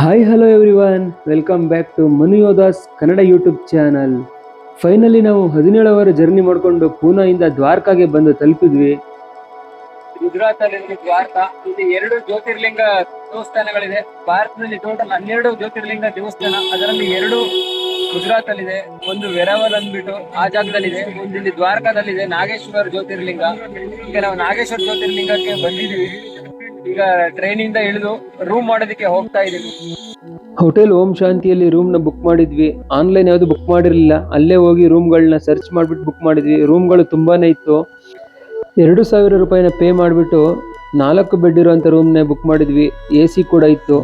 Hi hello everyone welcome back to Manu Yodhas Kannada YouTube channel finally ನಾವು ಹದಿನೇಳು hour journey ಮಾಡಿಕೊಂಡು ಪೂನಾಯಿಂದ ದ್ವಾರಕಾಗೆ ಬಂದು ತಲುಪಿದ್ವಿ. ಗುಜರಾತ್ ಅಲ್ಲಿ ದ್ವಾರಕಾ, ಇಲ್ಲಿ ಎರಡು ಜ್ಯೋತಿರ್ಲಿಂಗ ದೇವಸ್ಥಾನಗಳಿದೆ. ಭಾರತದಲ್ಲಿ ಟೋಟಲ್ ಹನ್ನೆರಡು ಜ್ಯೋತಿರ್ಲಿಂಗ ದೇವಸ್ಥಾನ. ಅದರಲ್ಲಿ ಎರಡು ಗುಜರಾತ್ ಅಲ್ಲಿದೆ ಒಂದು ವೆರಾವಲ್ ಅಂದ್ಬಿಟ್ಟು ಆ ಜಾಗದಲ್ಲಿದೆ, ಒಂದು ಇಲ್ಲಿ ದ್ವಾರಕಾದಲ್ಲಿದೆ, ನಾಗೇಶ್ವರ ಜ್ಯೋತಿರ್ಲಿಂಗ. ಈಗ ನಾವು ನಾಗೇಶ್ವರ ಜ್ಯೋತಿರ್ಲಿಂಗಕ್ಕೆ ಬಂದಿದೀವಿ ಈಗ ಟ್ರೈನ್ ಇಂದ ಇಳಿದು ರೂಮ್ ಮಾಡೋದಕ್ಕೆ ಹೋಗ್ತಾ ಇದೀವಿ ಹೋಟೆಲ್ ಓಂ ಶಾಂತಿಯಲ್ಲಿ ರೂಮ್ನ ಬುಕ್ ಮಾಡಿದ್ವಿ. ಆನ್ಲೈನ್ ಯಾವುದು ಬುಕ್ ಮಾಡಿರಲಿಲ್ಲ. ಅಲ್ಲೇ ಹೋಗಿ ರೂಮ್ಗಳನ್ನ ಸರ್ಚ್ ಮಾಡ್ಬಿಟ್ಟು ಬುಕ್ ಮಾಡಿದ್ವಿ. ರೂಮ್ಗಳು ತುಂಬಾನೇ ಇತ್ತು. ಎರಡು ಸಾವಿರ ರೂಪಾಯಿನ ಪೇ ಮಾಡಿಬಿಟ್ಟು ನಾಲ್ಕು ಬೆಡ್ ಇರುವಂಥ ರೂಮ್ನ ಬುಕ್ ಮಾಡಿದ್ವಿ. ಎ ಸಿ ಕೂಡ ಇತ್ತು.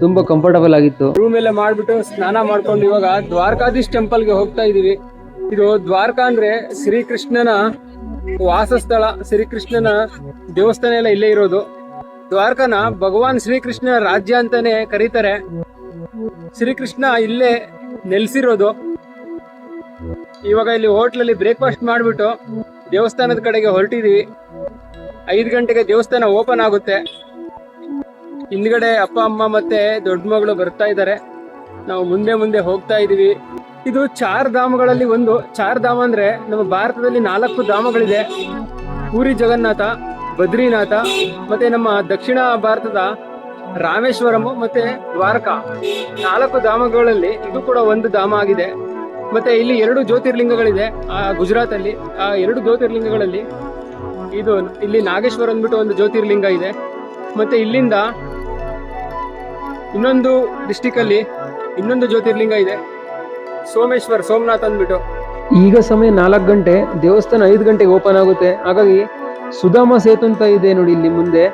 ತುಂಬಾ ಕಂಫರ್ಟಬಲ್ ಆಗಿತ್ತು. ರೂಮ್ ಎಲ್ಲ ಮಾಡ್ಬಿಟ್ಟು ಸ್ನಾನ ಮಾಡ್ಕೊಂಡು ಇವಾಗ ದ್ವಾರಕಾಧೀಶ್ ಟೆಂಪಲ್ಗೆ ಹೋಗ್ತಾ ಇದೀವಿ ಇದು ದ್ವಾರಕಾ ಅಂದ್ರೆ ಶ್ರೀಕೃಷ್ಣನ ವಾಸಸ್ಥಳ. ಶ್ರೀಕೃಷ್ಣನ ದೇವಸ್ಥಾನ ಎಲ್ಲ ಇಲ್ಲೇ ಇರೋದು. ದ್ವಾರಕನ ಭಗವಾನ್ ಶ್ರೀಕೃಷ್ಣ ರಾಜ್ಯ ಅಂತಾನೆ ಕರೀತಾರೆ. ಶ್ರೀಕೃಷ್ಣ ಇಲ್ಲೇ ನೆಲೆಸಿರೋದು. ಇವಾಗ ಇಲ್ಲಿ ಹೋಟ್ಲಲ್ಲಿ ಬ್ರೇಕ್ಫಾಸ್ಟ್ ಮಾಡಿಬಿಟ್ಟು ದೇವಸ್ಥಾನದ ಕಡೆಗೆ ಹೊರಟಿದೀವಿ. ಐದು ಗಂಟೆಗೆ ದೇವಸ್ಥಾನ ಓಪನ್ ಆಗುತ್ತೆ. ಹಿಂದ್ಗಡೆ ಅಪ್ಪ, ಅಮ್ಮ ಮತ್ತೆ ದೊಡ್ಡ ಮಗಳು ಬರ್ತಾ ಇದ್ದಾರೆ ನಾವು ಮುಂದೆ ಮುಂದೆ ಹೋಗ್ತಾ ಇದೀವಿ. ಇದು ಚಾರ್ ಧಾಮಗಳಲ್ಲಿ ಒಂದು ಚಾರ್ ಧಾಮ ಅಂದ್ರೆ ನಮ್ಮ ಭಾರತದಲ್ಲಿ ನಾಲ್ಕು ಧಾಮಗಳಿದೆ. ಪೂರಿ ಜಗನ್ನಾಥ ಬದ್ರಿನಾಥ, ಮತ್ತೆ ನಮ್ಮ ದಕ್ಷಿಣ ಭಾರತದ ರಾಮೇಶ್ವರಂ, ಮತ್ತೆ ದ್ವಾರಕಾ. ನಾಲ್ಕು ಧಾಮಗಳಲ್ಲಿ ಇದು ಕೂಡ ಒಂದು ಧಾಮ ಆಗಿದೆ. ಮತ್ತೆ ಇಲ್ಲಿ ಎರಡು ಜ್ಯೋತಿರ್ಲಿಂಗಗಳಿದೆ. ಆ ಗುಜರಾತ್ ಅಲ್ಲಿ ಆ ಎರಡು ಜ್ಯೋತಿರ್ಲಿಂಗಗಳಲ್ಲಿ ಇದು ಇಲ್ಲಿ ನಾಗೇಶ್ವರ ಅಂದ್ಬಿಟ್ಟು ಒಂದು ಜ್ಯೋತಿರ್ಲಿಂಗ ಇದೆ. ಮತ್ತೆ ಇಲ್ಲಿಂದ ಇನ್ನೊಂದು ಡಿಸ್ಟಿಕ್ ಅಲ್ಲಿ ಇನ್ನೊಂದು ಜ್ಯೋತಿರ್ಲಿಂಗ ಇದೆ. ಸೋಮೇಶ್ವರ್, ಸೋಮನಾಥ್ ಅಂದ್ಬಿಟ್ಟು. ಈಗ ಸಮಯ ನಾಲ್ಕು ಗಂಟೆ, ದೇವಸ್ಥಾನ ಐದು ಗಂಟೆಗೆ ಓಪನ್ ಆಗುತ್ತೆ. ಹಾಗಾಗಿ ಸುಧಾಮ ಸೇತು ಅಂತ ಇದೆ ನೋಡಿ ಇಲ್ಲಿ ಮುಂದೆ.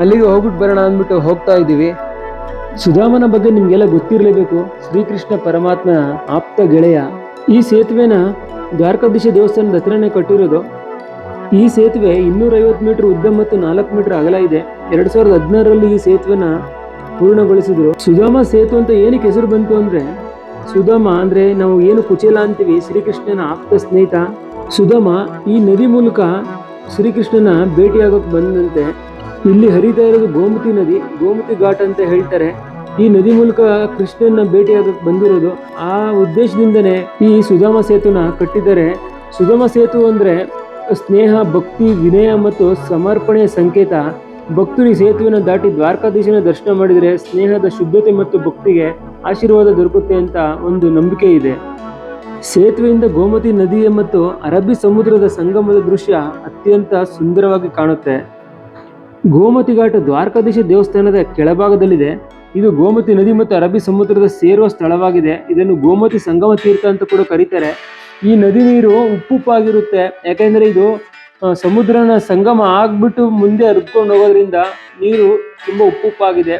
ಅಲ್ಲಿಗೆ ಹೋಗ್ಬಿಟ್ಟು ಬರೋಣ ಅಂದ್ಬಿಟ್ಟು ಹೋಗ್ತಾ ಇದ್ದೀವಿ. ಸುಧಾಮನ ಬಗ್ಗೆ ನಿಮ್ಗೆಲ್ಲ ಗೊತ್ತಿರಲೇಬೇಕು. ಶ್ರೀಕೃಷ್ಣ ಪರಮಾತ್ಮನ ಆಪ್ತ ಗೆಳೆಯ. ಈ ಸೇತುವೆನ ದ್ವಾರಕಾಧೀಶ ದೇವಸ್ಥಾನದ ಹತ್ರನೇ ಕಟ್ಟಿರೋದು. ಈ ಸೇತುವೆ ಇನ್ನೂರೈವತ್ತು ಮೀಟರ್ ಉದ್ದ ಮತ್ತು ನಾಲ್ಕು ಮೀಟರ್ ಅಗಲ ಇದೆ. ಎರಡ್ ಸಾವಿರದ ಹದಿನಾರರಲ್ಲಿ ಈ ಸೇತುವೆನ ಪೂರ್ಣಗೊಳಿಸಿದ್ರು. ಸುಧಾಮ ಸೇತು ಅಂತ ಏನಕ್ಕೆ ಹೆಸರು ಬಂತು ಅಂದ್ರೆ, ಸುಧಾಮ ಅಂದ್ರೆ ನಾವು ಏನು ಕುಚೇಲ ಅಂತೀವಿ, ಶ್ರೀಕೃಷ್ಣನ ಆಪ್ತ ಸ್ನೇಹಿತ. ಸುಧಾಮ ಈ ನದಿ ಮೂಲಕ ಶ್ರೀಕೃಷ್ಣನ ಭೇಟಿಯಾಗೋಕೆ ಬಂದಂತೆ ಇಲ್ಲಿ ಹರಿತಾ ಇರೋದು ಗೋಮತಿ ನದಿ, ಗೋಮತಿ ಘಾಟ್ ಅಂತ ಹೇಳ್ತಾರೆ. ಈ ನದಿ ಮೂಲಕ ಕೃಷ್ಣನ ಭೇಟಿಯಾಗೋಕೆ ಬಂದಿರೋದು. ಆ ಉದ್ದೇಶದಿಂದನೇ ಈ ಸುಧಾಮ ಸೇತುನ ಕಟ್ಟಿದ್ದಾರೆ. ಸುಧಾಮ ಸೇತು ಅಂದರೆ ಸ್ನೇಹ, ಭಕ್ತಿ, ವಿನಯ ಮತ್ತು ಸಮರ್ಪಣೆಯ ಸಂಕೇತ. ಭಕ್ತರು ಈ ಸೇತುವೆನ ದಾಟಿ ದ್ವಾರಕಾಧೀಶನ ದರ್ಶನ ಮಾಡಿದರೆ ಸ್ನೇಹದ ಶುದ್ಧತೆ ಮತ್ತು ಭಕ್ತಿಗೆ ಆಶೀರ್ವಾದ ದೊರಕುತ್ತೆ ಅಂತ ಒಂದು ನಂಬಿಕೆ ಇದೆ. ಸೇತುವೆಯಿಂದ ಗೋಮತಿ ನದಿಯ ಮತ್ತು ಅರಬ್ಬಿ ಸಮುದ್ರದ ಸಂಗಮದ ದೃಶ್ಯ ಅತ್ಯಂತ ಸುಂದರವಾಗಿ ಕಾಣುತ್ತೆ. ಗೋಮತಿ ಘಾಟ್ ದ್ವಾರಕಾಧೀಶ ದೇವಸ್ಥಾನದ ಕೆಳಭಾಗದಲ್ಲಿದೆ. ಇದು ಗೋಮತಿ ನದಿ ಮತ್ತು ಅರಬ್ಬಿ ಸಮುದ್ರದ ಸೇರುವ ಸ್ಥಳವಾಗಿದೆ. ಇದನ್ನು ಗೋಮತಿ ಸಂಗಮ ತೀರ್ಥ ಅಂತ ಕೂಡ ಕರೀತಾರೆ. ಈ ನದಿ ನೀರು ಉಪ್ಪುಪ್ಪಾಗಿರುತ್ತೆ. ಯಾಕೆಂದರೆ ಇದು ಸಮುದ್ರನ ಸಂಗಮ ಆಗ್ಬಿಟ್ಟು ಮುಂದೆ ಹರಿದ್ಕೊಂಡು ಹೋಗೋದ್ರಿಂದ ನೀರು ತುಂಬ ಉಪ್ಪುಪ್ಪಾಗಿದೆ.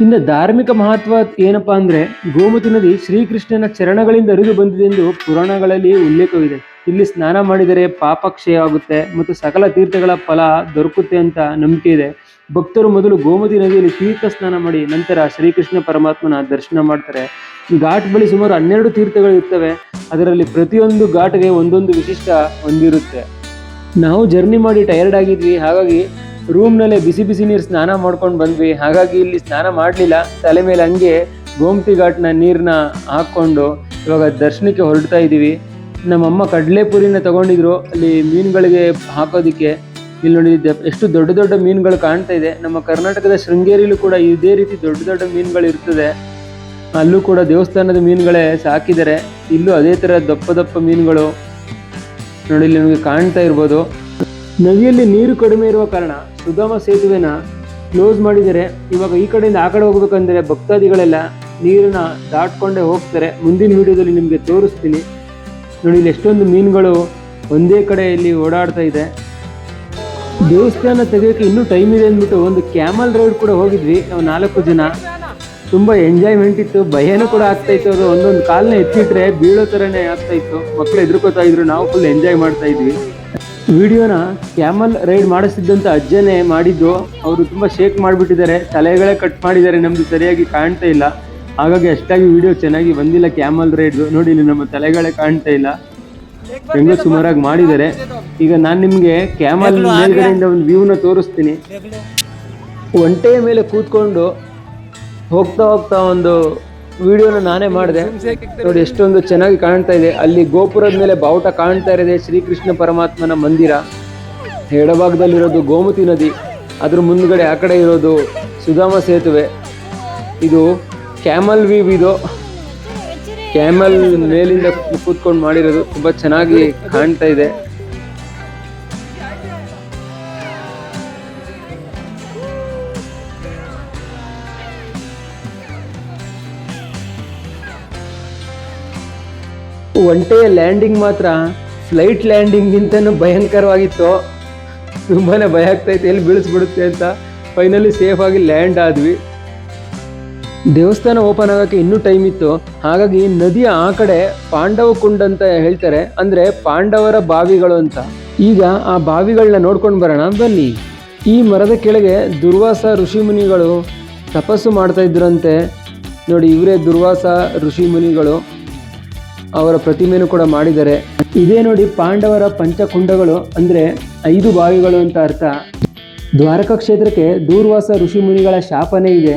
ಇನ್ನು ಧಾರ್ಮಿಕ ಮಹತ್ವ ಏನಪ್ಪ ಅಂದರೆ ಗೋಮತಿ ನದಿ ಶ್ರೀಕೃಷ್ಣನ ಚರಣಗಳಿಂದ ಹರಿದು ಬಂದಿದೆ ಎಂದು ಪುರಾಣಗಳಲ್ಲಿ ಉಲ್ಲೇಖವಿದೆ. ಇಲ್ಲಿ ಸ್ನಾನ ಮಾಡಿದರೆ ಪಾಪಕ್ಷಯ ಆಗುತ್ತೆ ಮತ್ತು ಸಕಲ ತೀರ್ಥಗಳ ಫಲ ದೊರಕುತ್ತೆ ಅಂತ ನಂಬಿಕೆ ಇದೆ. ಭಕ್ತರು ಮೊದಲು ಗೋಮತಿ ನದಿಯಲ್ಲಿ ತೀರ್ಥ ಸ್ನಾನ ಮಾಡಿ ನಂತರ ಶ್ರೀಕೃಷ್ಣ ಪರಮಾತ್ಮನ ದರ್ಶನ ಮಾಡ್ತಾರೆ. ಘಾಟ್ ಬಳಿ ಸುಮಾರು ಹನ್ನೆರಡು ತೀರ್ಥಗಳು ಇರ್ತವೆ. ಅದರಲ್ಲಿ ಪ್ರತಿಯೊಂದು ಘಾಟ್ಗೆ ಒಂದೊಂದು ವಿಶಿಷ್ಟ ಹೊಂದಿರುತ್ತೆ ನಾವು ಜರ್ನಿ ಮಾಡಿ ಟಯರ್ಡ್ ಆಗಿದ್ವಿ. ಹಾಗಾಗಿ ರೂಮ್ನಲ್ಲೇ ಬಿಸಿ ಬಿಸಿ ನೀರು ಸ್ನಾನ ಮಾಡ್ಕೊಂಡು ಬಂದ್ವಿ. ಹಾಗಾಗಿ ಇಲ್ಲಿ ಸ್ನಾನ ಮಾಡಲಿಲ್ಲ. ತಲೆ ಮೇಲೆ ಹಂಗೆ ಗೋಮತಿ ಘಾಟ್ನ ನೀರನ್ನ ಹಾಕ್ಕೊಂಡು ಇವಾಗ ದರ್ಶನಕ್ಕೆ ಹೊರಡ್ತಾ ಇದ್ದೀವಿ ನಮ್ಮಮ್ಮ ಕಡಲೆಪುರಿನ ತಗೊಂಡಿದ್ರು. ಅಲ್ಲಿ ಮೀನುಗಳಿಗೆ ಹಾಕೋದಕ್ಕೆ. ಇಲ್ಲಿ ನೋಡಿ ಎಷ್ಟು ದೊಡ್ಡ ದೊಡ್ಡ ಮೀನುಗಳು ಕಾಣ್ತಾ ಇದೆ. ನಮ್ಮ ಕರ್ನಾಟಕದ ಶೃಂಗೇರಿಲೂ ಕೂಡ ಇದೇ ರೀತಿ ದೊಡ್ಡ ದೊಡ್ಡ ಮೀನುಗಳು ಇರ್ತದೆ. ಅಲ್ಲೂ ಕೂಡ ದೇವಸ್ಥಾನದ ಮೀನುಗಳೇ ಸಾಕಿದ್ದಾರೆ. ಇಲ್ಲೂ ಅದೇ ಥರ ದಪ್ಪ ದಪ್ಪ ಮೀನುಗಳು. ನೋಡಿ, ಇಲ್ಲಿ ನಮಗೆ ಕಾಣ್ತಾ ಇರ್ಬೋದು. ನದಿಯಲ್ಲಿ ನೀರು ಕಡಿಮೆ ಇರುವ ಕಾರಣ ಸುಗಮ ಸೇತುವೆನ ಕ್ಲೋಸ್ ಮಾಡಿದರೆ, ಇವಾಗ ಈ ಕಡೆಯಿಂದ ಆ ಕಡೆ ಹೋಗ್ಬೇಕಂದ್ರೆ ಭಕ್ತಾದಿಗಳೆಲ್ಲ ನೀರನ್ನ ದಾಟ್ಕೊಂಡೇ ಹೋಗ್ತಾರೆ. ಮುಂದಿನ ವಿಡಿಯೋದಲ್ಲಿ ನಿಮಗೆ ತೋರಿಸ್ತೀನಿ. ನೋಡಿ, ಇಲ್ಲಿ ಎಷ್ಟೊಂದು ಮೀನುಗಳು ಒಂದೇ ಕಡೆ ಇಲ್ಲಿ ಓಡಾಡ್ತಾ ಇದೆ. ದೇವಸ್ಥಾನ ತೆಗೆಯೋಕೆ ಇನ್ನೂ ಟೈಮ್ ಇದೆ ಅಂದ್ಬಿಟ್ಟು ಒಂದು ಕ್ಯಾಮಲ್ ರೈಡ್ ಕೂಡ ಹೋಗಿದ್ವಿ, ನಾವು ನಾಲ್ಕು ಜನ. ತುಂಬ ಎಂಜಾಯ್ಮೆಂಟ್ ಇತ್ತು. ಭಯನೂ ಕೂಡ ಆಗ್ತಾ ಇತ್ತು. ಅದು ಒಂದೊಂದು ಕಾಲನ್ನ ಎತ್ತಿಟ್ರೆ ಬೀಳೋ ಥರನೇ ಆಗ್ತಾ ಇತ್ತು. ಮಕ್ಕಳು ಎದುರ್ಕೋತಾ ಇದ್ರು, ನಾವು ಫುಲ್ ಎಂಜಾಯ್ ಮಾಡ್ತಾ ಇದ್ವಿ. ವಿಡಿಯೋನ ಕ್ಯಾಮಲ್ ರೈಡ್ ಮಾಡಿಸ್ತಿದ್ದಂಥ ಅಜ್ಜನೇ ಮಾಡಿದ್ದು ಅವರು ತುಂಬ ಶೇಕ್ ಮಾಡಿಬಿಟ್ಟಿದ್ದಾರೆ. ತಲೆಗಳೇ ಕಟ್ ಮಾಡಿದ್ದಾರೆ ನಮ್ದು ಸರಿಯಾಗಿ ಕಾಣ್ತಾ ಇಲ್ಲ. ಹಾಗಾಗಿ ಅಷ್ಟಾಗಿ ವಿಡಿಯೋ ಚೆನ್ನಾಗಿ ಬಂದಿಲ್ಲ ಕ್ಯಾಮಲ್ ರೈಡ್. ನೋಡಿ ಇಲ್ಲಿ ನಮ್ಮ ತಲೆಗಳೇ ಕಾಣ್ತಾ ಇಲ್ಲ. ಹೆಂಗೋ ಸುಮಾರಾಗಿ ಮಾಡಿದ್ದಾರೆ. ಈಗ ನಾನು ನಿಮಗೆ ಕ್ಯಾಮಲ್ ಮೇಲ್ಗಡೆಯಿಂದ ಒಂದು ವ್ಯೂನ ತೋರಿಸ್ತೀನಿ. ಒಂಟೆಯ ಮೇಲೆ ಕೂತ್ಕೊಂಡು ಹೋಗ್ತಾ ಹೋಗ್ತಾ ಒಂದು ವಿಡಿಯೋನ ನಾನೇ ಮಾಡಿದೆ. ನೋಡಿ, ಎಷ್ಟೊಂದು ಚೆನ್ನಾಗಿ ಕಾಣ್ತಾ ಇದೆ. ಅಲ್ಲಿ ಗೋಪುರದ ಮೇಲೆ ಬಾವುಟ ಕಾಣ್ತಾ ಇದೆ ಶ್ರೀಕೃಷ್ಣ ಪರಮಾತ್ಮನ ಮಂದಿರ. ಎಡಭಾಗದಲ್ಲಿರೋದು ಗೋಮತಿ ನದಿ, ಅದ್ರ ಮುಂದ್ಗಡೆ ಆ ಕಡೆ ಇರೋದು ಸುಧಾಮ ಸೇತುವೆ. ಇದು ಕ್ಯಾಮಲ್ ವೀವ್ ಇದು. ಕ್ಯಾಮಲ್ ಮೇಲಿಂದ ಕೂತ್ಕೊಂಡು ಮಾಡಿರೋದು ತುಂಬಾ ಚೆನ್ನಾಗಿ ಕಾಣ್ತಾ ಇದೆ. ಒಂಟೆ ಲ್ಯಾಂಡಿಂಗ್ ಮಾತ್ರ ಫ್ಲೈಟ್ ಲ್ಯಾಂಡಿಂಗ್ಗಿಂತನೂ ಭಯಂಕರವಾಗಿತ್ತು. ತುಂಬಾ ಭಯ ಆಗ್ತೈತೆ ಎಲ್ಲಿ ಬೀಳಿಸ್ಬಿಡುತ್ತೆ ಅಂತ. ಫೈನಲಿ ಸೇಫಾಗಿ ಲ್ಯಾಂಡ್ ಆದ್ವಿ. ದೇವಸ್ಥಾನ ಓಪನ್ ಆಗೋಕ್ಕೆ ಇನ್ನೂ ಟೈಮ್ ಇತ್ತು. ಹಾಗಾಗಿ ನದಿಯ ಆ ಕಡೆ ಪಾಂಡವ ಕುಂಡ್ ಅಂತ ಹೇಳ್ತಾರೆ. ಅಂದರೆ ಪಾಂಡವರ ಬಾವಿಗಳು ಅಂತ. ಈಗ ಆ ಬಾವಿಗಳನ್ನ ನೋಡ್ಕೊಂಡು ಬರೋಣ, ಬನ್ನಿ. ಈ ಮರದ ಕೆಳಗೆ ದುರ್ವಾಸ ಋಷಿಮುನಿಗಳು ತಪಸ್ಸು ಮಾಡ್ತಾ ಇದ್ರಂತೆ. ನೋಡಿ, ಇವರೇ ದುರ್ವಾಸ ಋಷಿಮುನಿಗಳು ಅವರ ಪ್ರತಿಮೆಯನ್ನು ಕೂಡ ಮಾಡಿದ್ದಾರೆ ಇದೇ ನೋಡಿ ಪಾಂಡವರ ಪಂಚಕುಂಡಗಳು ಅಂದ್ರೆ ಐದು ಬಾವಿಗಳು ಅಂತ ಅರ್ಥ. ದ್ವಾರಕಾ ಕ್ಷೇತ್ರಕ್ಕೆ ದೂರ್ವಾಸ ಋಷಿ ಮುನಿಗಳ ಶಾಪನೇ ಇದೆ.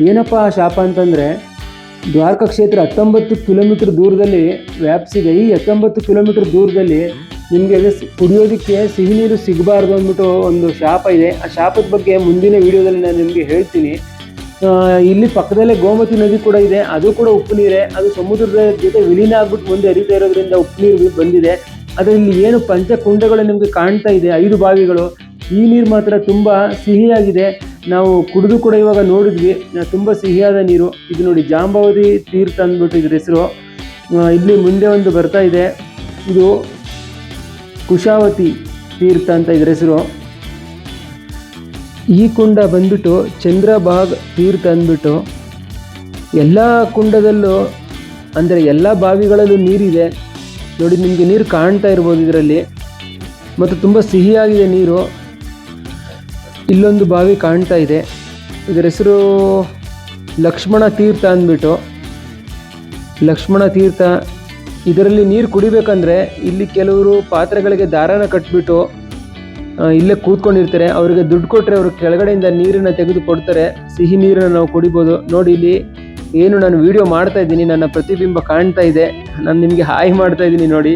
ಏನಪ್ಪ ಆ ಶಾಪ ಅಂತಂದ್ರೆ, ದ್ವಾರಕ ಕ್ಷೇತ್ರ ಹತ್ತೊಂಬತ್ತು ಕಿಲೋಮೀಟರ್ ದೂರದಲ್ಲಿ ವ್ಯಾಪಿಸಿದೆ. ಈ ಹತ್ತೊಂಬತ್ತು ಕಿಲೋಮೀಟರ್ ದೂರದಲ್ಲಿ ನಿಮಗೆ ಕುಡಿಯೋದಕ್ಕೆ ಸಿಹಿ ನೀರು ಸಿಗಬಾರ್ದು ಅಂದ್ಬಿಟ್ಟು ಒಂದು ಶಾಪ ಇದೆ. ಆ ಶಾಪದ ಬಗ್ಗೆ ಮುಂದಿನ ವಿಡಿಯೋದಲ್ಲಿ ನಾನು ನಿಮಗೆ ಹೇಳ್ತೀನಿ. ಇಲ್ಲಿ ಪಕ್ಕದಲ್ಲೇ ಗೋಮತಿ ನದಿ ಕೂಡ ಇದೆ. ಅದು ಕೂಡ ಉಪ್ಪು ನೀರೇ. ಅದು ಸಮುದ್ರದ ಜೊತೆ ವಿಲೀನ ಆಗ್ಬಿಟ್ಟು ಮುಂದೆ ಹರಿತಾ ಇರೋದ್ರಿಂದ ಉಪ್ಪು ನೀರು ಬಂದಿದೆ. ಆದರೆ ಇಲ್ಲಿ ಏನು ಪಂಚಕುಂಡಗಳು ನಿಮಗೆ ಕಾಣ್ತಾ ಇದೆ? ಐದು ಬಾವಿಗಳು. ಈ ನೀರು ಮಾತ್ರ ತುಂಬ ಸಿಹಿಯಾಗಿದೆ. ನಾವು ಕುಡಿದು ಕೂಡ ಇವಾಗ ನೋಡಿದ್ವಿ. ತುಂಬ ಸಿಹಿಯಾದ ನೀರು. ಇದು ನೋಡಿ, ಜಾಂಬಾವತಿ ತೀರ್ಥ ಅಂದ್ಬಿಟ್ಟು ಇದ್ರ ಹೆಸರು. ಇಲ್ಲಿ ಮುಂದೆ ಒಂದು ಬರ್ತಾ ಇದೆ. ಇದು ಕುಶಾವತಿ ತೀರ್ಥ ಅಂತ ಇದ್ರ ಹೆಸರು. ಈ ಕುಂಡ ಬಂದ್ಬಿಟ್ಟು ಚಂದ್ರಭಾಗ್ ತೀರ್ಥ ಅಂದ್ಬಿಟ್ಟು ಎಲ್ಲ ಕುಂಡದಲ್ಲೂ, ಅಂದರೆ ಎಲ್ಲ ಬಾವಿಗಳಲ್ಲೂ ನೀರಿದೆ. ನೋಡಿ, ನಿಮಗೆ ನೀರು ಕಾಣ್ತಾ ಇರ್ಬೋದು ಇದರಲ್ಲಿ. ಮತ್ತು ತುಂಬ ಸಿಹಿಯಾಗಿದೆ ನೀರು. ಇಲ್ಲೊಂದು ಬಾವಿ ಕಾಣ್ತಾ ಇದೆ. ಇದರ ಹೆಸರು ಲಕ್ಷ್ಮಣ ತೀರ್ಥ ಅಂದ್ಬಿಟ್ಟು. ಲಕ್ಷ್ಮಣ ತೀರ್ಥ. ಇದರಲ್ಲಿ ನೀರು ಕುಡಿಬೇಕಂದ್ರೆ ಇಲ್ಲಿ ಕೆಲವರು ಪಾತ್ರೆಗಳಿಗೆ ದಾರನ ಕಟ್ಬಿಟ್ಟು ಇಲ್ಲೇ ಕೂತ್ಕೊಂಡಿರ್ತಾರೆ. ಅವರಿಗೆ ದುಡ್ಡು ಕೊಟ್ಟರೆ ಅವರು ಕೆಳಗಡೆಯಿಂದ ನೀರನ್ನು ತೆಗೆದು ಕೊಡ್ತಾರೆ. ಸಿಹಿ ನೀರನ್ನು ನಾವು ಕುಡಿಬೋದು. ನೋಡಿ ಇಲ್ಲಿ ಏನು ನಾನು ವಿಡಿಯೋ ಮಾಡ್ತಾ ಇದ್ದೀನಿ. ನನ್ನ ಪ್ರತಿಬಿಂಬ ಕಾಣ್ತಾ ಇದೆ. ನಾನು ನಿಮಗೆ ಹಾಯ್ ಮಾಡ್ತಾ ಇದ್ದೀನಿ ನೋಡಿ.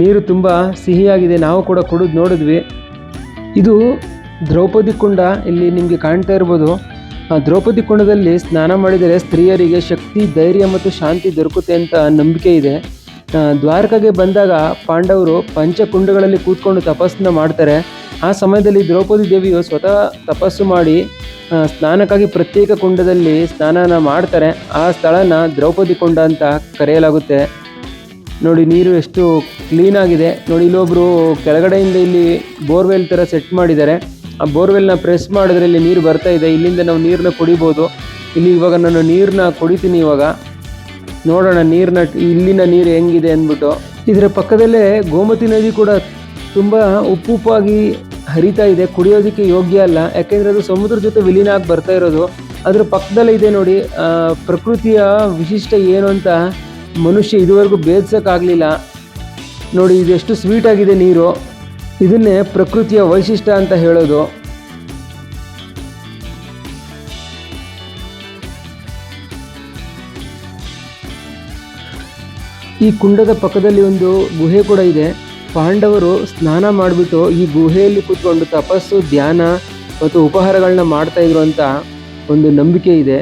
ನೀರು ತುಂಬ ಸಿಹಿಯಾಗಿದೆ. ನಾವು ಕೂಡ ಕುಡಿದು ನೋಡಿದ್ವಿ. ಇದು ದ್ರೌಪದಿ ಕುಂಡ ಇಲ್ಲಿ ನಿಮಗೆ ಕಾಣ್ತಾ ಇರ್ಬೋದು. ಆ ದ್ರೌಪದಿ ಕುಂಡದಲ್ಲಿ ಸ್ನಾನ ಮಾಡಿದರೆ ಸ್ತ್ರೀಯರಿಗೆ ಶಕ್ತಿ, ಧೈರ್ಯ ಮತ್ತು ಶಾಂತಿ ದೊರಕುತ್ತೆ ಅಂತ ನಂಬಿಕೆ ಇದೆ. ದ್ವಾರಕೆಗೆ ಬಂದಾಗ ಪಾಂಡವರು ಪಂಚಕುಂಡಗಳಲ್ಲಿ ಕೂತ್ಕೊಂಡು ತಪಸ್ಸನ್ನ ಮಾಡ್ತಾರೆ. ಆ ಸಮಯದಲ್ಲಿ ದ್ರೌಪದಿ ದೇವಿಯು ಸ್ವತಃ ತಪಸ್ಸು ಮಾಡಿ ಸ್ನಾನಕ್ಕಾಗಿ ಪ್ರತ್ಯೇಕ ಕುಂಡದಲ್ಲಿ ಸ್ನಾನನ ಮಾಡ್ತಾರೆ. ಆ ಸ್ಥಳನ ದ್ರೌಪದಿ ಕುಂಡ ಅಂತ ಕರೆಯಲಾಗುತ್ತೆ. ನೋಡಿ, ನೀರು ಎಷ್ಟು ಕ್ಲೀನ್ ಆಗಿದೆ. ನೋಡಿ ಇಲ್ಲೊಬ್ಬರು ಕೆಳಗಡೆಯಿಂದ ಇಲ್ಲಿ ಬೋರ್ವೆಲ್ ಥರ ಸೆಟ್ ಮಾಡಿದ್ದಾರೆ. ಆ ಬೋರ್ವೆಲ್ನ ಪ್ರೆಸ್ ಮಾಡಿದ್ರೆ ಇಲ್ಲಿ ನೀರು ಬರ್ತಾ ಇದೆ. ಇಲ್ಲಿಂದ ನಾವು ನೀರನ್ನ ಕುಡಿಬೋದು. ಇಲ್ಲಿ ಇವಾಗ ನಾನು ನೀರನ್ನ ಕುಡಿತೀನಿ ಇವಾಗ. ನೋಡೋಣ ನೀರಿನ, ಇಲ್ಲಿನ ನೀರು ಹೆಂಗಿದೆ ಅಂದ್ಬಿಟ್ಟು. ಇದರ ಪಕ್ಕದಲ್ಲೇ ಗೋಮತಿ ನದಿ ಕೂಡ ತುಂಬ ಉಪ್ಪು ಉಪ್ಪಾಗಿ ಹರಿತಾ ಇದೆ, ಕುಡಿಯೋದಕ್ಕೆ ಯೋಗ್ಯ ಅಲ್ಲ. ಯಾಕೆಂದರೆ ಅದು ಸಮುದ್ರ ಜೊತೆ ವಿಲೀನ ಆಗಿ ಬರ್ತಾ ಇರೋದು. ಅದರ ಪಕ್ಕದಲ್ಲೇ ಇದೆ ನೋಡಿ ಪ್ರಕೃತಿಯ ವಿಶಿಷ್ಟ ಏನು ಅಂತ ಮನುಷ್ಯ ಇದುವರೆಗೂ ಭೇದಿಸೋಕ್ಕಾಗಲಿಲ್ಲ ನೋಡಿ ಇದೆಷ್ಟು ಸ್ವೀಟಾಗಿದೆ ನೀರು. ಇದನ್ನೇ ಪ್ರಕೃತಿಯ ವೈಶಿಷ್ಟ್ಯ ಅಂತ ಹೇಳೋದು. ಈ ಕುಂಡದ ಪಕ್ಕದಲ್ಲಿ ಒಂದು ಗುಹೆ ಕೂಡ ಇದೆ. ಪಾಂಡವರು ಸ್ನಾನ ಮಾಡಿಬಿಟ್ಟು ಈ ಗುಹೆಯಲ್ಲಿ ಕೂತ್ಕೊಂಡು ತಪಸ್ಸು, ಧ್ಯಾನ ಮತ್ತು ಉಪಹಾರಗಳನ್ನ ಮಾಡ್ತಾ ಇದ್ರು ಅಂತ ಒಂದು ನಂಬಿಕೆ ಇದೆ.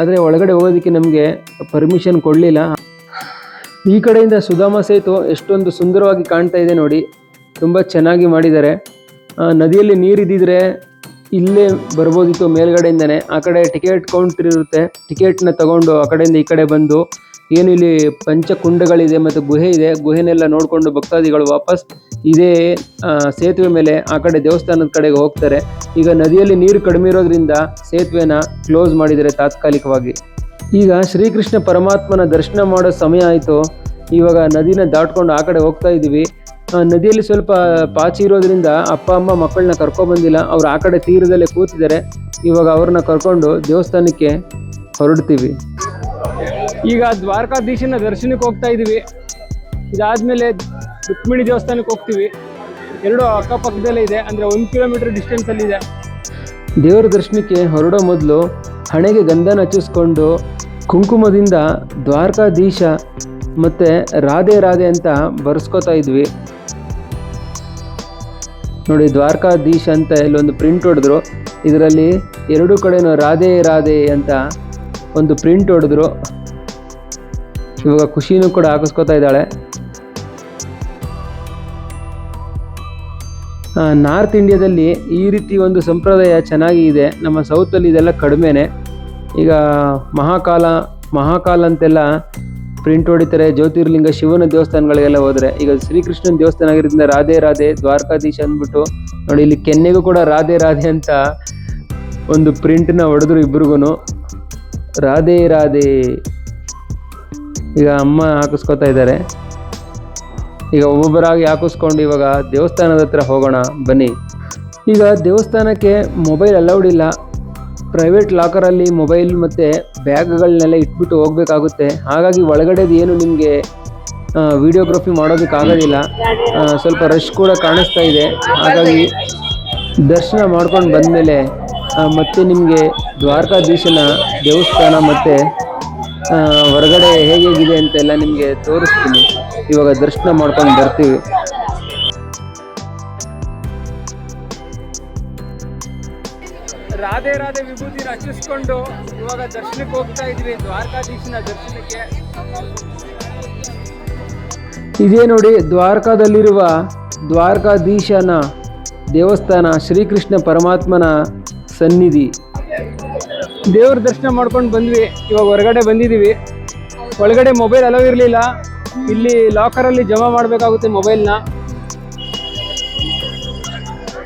ಆದರೆ ಒಳಗಡೆ ಹೋಗೋದಕ್ಕೆ ನಮಗೆ ಪರ್ಮಿಷನ್ ಕೊಡಲಿಲ್ಲ. ಈ ಕಡೆಯಿಂದ ಸುಧಾಮ ಸೇತು ಎಷ್ಟೊಂದು ಸುಂದರವಾಗಿ ಕಾಣ್ತಾ ಇದೆ ನೋಡಿ. ತುಂಬ ಚೆನ್ನಾಗಿ ಮಾಡಿದ್ದಾರೆ. ನದಿಯಲ್ಲಿ ನದಿಯಲ್ಲಿ ನೀರಿದ್ದಿದ್ರೆ ಇಲ್ಲೇ ಬರ್ಬೋದಿತ್ತು ಮೇಲ್ಗಡೆಯಿಂದನೇ. ಆ ಕಡೆ ಟಿಕೆಟ್ ಕೌಂಟರ್ ಇರುತ್ತೆ. ಟಿಕೆಟ್ನ ತಗೊಂಡು ಆ ಕಡೆಯಿಂದ ಈ ಕಡೆ ಬಂದು ಏನು ಇಲ್ಲಿ ಪಂಚಕುಂಡಗಳಿದೆ ಮತ್ತು ಗುಹೆ ಇದೆ. ಗುಹೆನೆಲ್ಲ ನೋಡಿಕೊಂಡು ಭಕ್ತಾದಿಗಳು ವಾಪಸ್ ಇದೇ ಸೇತುವೆ ಮೇಲೆ ಆ ಕಡೆ ದೇವಸ್ಥಾನದ ಕಡೆಗೆ ಹೋಗ್ತಾರೆ. ಈಗ ನದಿಯಲ್ಲಿ ನೀರು ಕಡಿಮೆ ಇರೋದ್ರಿಂದ ಸೇತುವೆನ ಕ್ಲೋಸ್ ಮಾಡಿದರೆ ತಾತ್ಕಾಲಿಕವಾಗಿ. ಈಗ ಶ್ರೀಕೃಷ್ಣ ಪರಮಾತ್ಮನ ದರ್ಶನ ಮಾಡೋ ಸಮಯ ಆಯಿತು. ಇವಾಗ ನದಿನ ದಾಟ್ಕೊಂಡು ಆ ಕಡೆ ಹೋಗ್ತಾ ಇದ್ದೀವಿ. ನದಿಯಲ್ಲಿ ಸ್ವಲ್ಪ ಪಾಚಿ ಇರೋದ್ರಿಂದ ಅಪ್ಪ, ಅಮ್ಮ ಮಕ್ಕಳನ್ನ ಕರ್ಕೊಬಂದಿಲ್ಲ ಅವ್ರು ಆ ಕಡೆ ತೀರದಲ್ಲೇ ಕೂತಿದ್ದಾರೆ. ಇವಾಗ ಅವ್ರನ್ನ ಕರ್ಕೊಂಡು ದೇವಸ್ಥಾನಕ್ಕೆ ಹೊರಡ್ತೀವಿ. ಈಗ ದ್ವಾರಕಾಧೀಶನ ದರ್ಶನಕ್ಕೆ ಹೋಗ್ತಾ ಇದ್ದೀವಿ. ಇದಾದಮೇಲೆ ರುಕ್ಮಿಣಿ ದೇವಸ್ಥಾನಕ್ಕೆ ಹೋಗ್ತೀವಿ. ಎರಡು ಅಕ್ಕಪಕ್ಕದಲ್ಲೇ ಇದೆ, ಅಂದ್ರೆ ಒಂದು ಕಿಲೋಮೀಟರ್ ಡಿಸ್ಟೆನ್ಸ್ ಅಲ್ಲಿ ಇದೆ. ದೇವರ ದರ್ಶನಕ್ಕೆ ಹೊರಡೋ ಮೊದಲು ಹಣೆಗೆ ಗಂಧನ ಹಚ್ಚಿಸ್ಕೊಂಡು ಕುಂಕುಮದಿಂದ ದ್ವಾರಕಾಧೀಶ ಮತ್ತು ರಾಧೆ ರಾಧೆ ಅಂತ ಬರ್ಸ್ಕೋತಾ ಇದ್ವಿ. ನೋಡಿ, ದ್ವಾರಕಾಧೀಶ ಅಂತ ಇಲ್ಲೊಂದು ಪ್ರಿಂಟ್ ಹೊಡೆದ್ರು. ಇದರಲ್ಲಿ ಎರಡು ಕಡೆನೂ ರಾಧೆ ರಾಧೆ ಅಂತ ಒಂದು ಪ್ರಿಂಟ್ ಹೊಡೆದ್ರು. ಇವಾಗ ಖುಷಿನೂ ಕೂಡ ಹಾಕಿಸ್ಕೊತಾ ಇದ್ದಾಳೆ. ನಾರ್ತ್ ಇಂಡಿಯಾದಲ್ಲಿ ಈ ರೀತಿ ಒಂದು ಸಂಪ್ರದಾಯ ಚೆನ್ನಾಗಿ ಇದೆ. ನಮ್ಮ ಸೌತಲ್ಲಿ ಇದೆಲ್ಲ ಕಡಿಮೆನೆ. ಈಗ ಮಹಾಕಾಲ ಮಹಾಕಾಲ ಅಂತೆಲ್ಲ ಪ್ರಿಂಟ್ ಹೊಡಿತಾರೆ. ಜ್ಯೋತಿರ್ಲಿಂಗ ಶಿವನ ದೇವಸ್ಥಾನಗಳಿಗೆಲ್ಲ ಹೋದರೆ. ಈಗ ಶ್ರೀಕೃಷ್ಣನ ದೇವಸ್ಥಾನ ಆಗಿರೋದ್ರಿಂದ ರಾಧೆ ರಾಧೆ, ದ್ವಾರಕಾಧೀಶ ಅಂದ್ಬಿಟ್ಟು ನೋಡಿ, ಇಲ್ಲಿ ಕೆನ್ನೆಗೂ ಕೂಡ ರಾಧೆ ರಾಧೆ ಅಂತ ಒಂದು ಪ್ರಿಂಟ್ನ ಹೊಡೆದ್ರು ಇಬ್ರಿಗೂ ರಾಧೆ ರಾಧೆ. ಈಗ ಅಮ್ಮ ಹಾಕಿಸ್ಕೊತಾ ಇದ್ದಾರೆ. ಈಗ ಒಬ್ಬೊಬ್ಬರಾಗಿ ಹಾಕಿಸ್ಕೊಂಡು ಇವಾಗ ದೇವಸ್ಥಾನದ ಹತ್ರ ಹೋಗೋಣ, ಬನ್ನಿ. ಈಗ ದೇವಸ್ಥಾನಕ್ಕೆ ಮೊಬೈಲ್ ಅಲೌಡ್ ಇಲ್ಲ. ಪ್ರೈವೇಟ್ ಲಾಕರಲ್ಲಿ ಮೊಬೈಲ್ ಮತ್ತು ಬ್ಯಾಗ್ಗಳನ್ನೆಲ್ಲ ಇಟ್ಬಿಟ್ಟು ಹೋಗಬೇಕಾಗುತ್ತೆ. ಹಾಗಾಗಿ ಒಳಗಡೆದು ಏನು ನಿಮಗೆ ವಿಡಿಯೋಗ್ರಫಿ ಮಾಡೋದಕ್ಕಾಗೋದಿಲ್ಲ ಸ್ವಲ್ಪ ರಶ್ ಕೂಡ ಕಾಣಿಸ್ತಾ ಇದೆ. ಹಾಗಾಗಿ ದರ್ಶನ ಮಾಡ್ಕೊಂಡು ಬಂದಮೇಲೆ ಮತ್ತೆ ನಿಮಗೆ ದ್ವಾರಕಾಧೀಶನ ದೇವಸ್ಥಾನ ಮತ್ತು ಹೊರಗಡೆ ಅಂತ ಅಂತೆಲ್ಲ ನಿಮಗೆ ತೋರಿಸ್ತೀನಿ. ಇವಾಗ ದರ್ಶನ ಮಾಡ್ಕೊಂಡು ಬರ್ತೀವಿ. ರಾಧೆ ರಾಧೆ ವಿಭೂತಿ ರಚಿಸ್ಕೊಂಡು ಇವಾಗ ದರ್ಶನಕ್ಕೆ ಹೋಗ್ತಾ ಇದ್ವಿ ದ್ವಾರಕಾಧೀಶನ ದರ್ಶನಕ್ಕೆ. ಇದೇ ನೋಡಿ ದ್ವಾರಕಾದಲ್ಲಿರುವ ದ್ವಾರಕಾಧೀಶನ ದೇವಸ್ಥಾನ ಶ್ರೀಕೃಷ್ಣ ಪರಮಾತ್ಮನ ಸನ್ನಿಧಿ. ದೇವ್ರ ದರ್ಶನ ಮಾಡ್ಕೊಂಡು ಬಂದ್ವಿ. ಇವಾಗ ಹೊರಗಡೆ ಬಂದಿದ್ದೀವಿ ಒಳಗಡೆ ಮೊಬೈಲ್ ಅಲೋ ಇರಲಿಲ್ಲ. ಇಲ್ಲಿ ಲಾಕರಲ್ಲಿ ಜಮಾ ಮಾಡಬೇಕಾಗುತ್ತೆ ಮೊಬೈಲ್ನ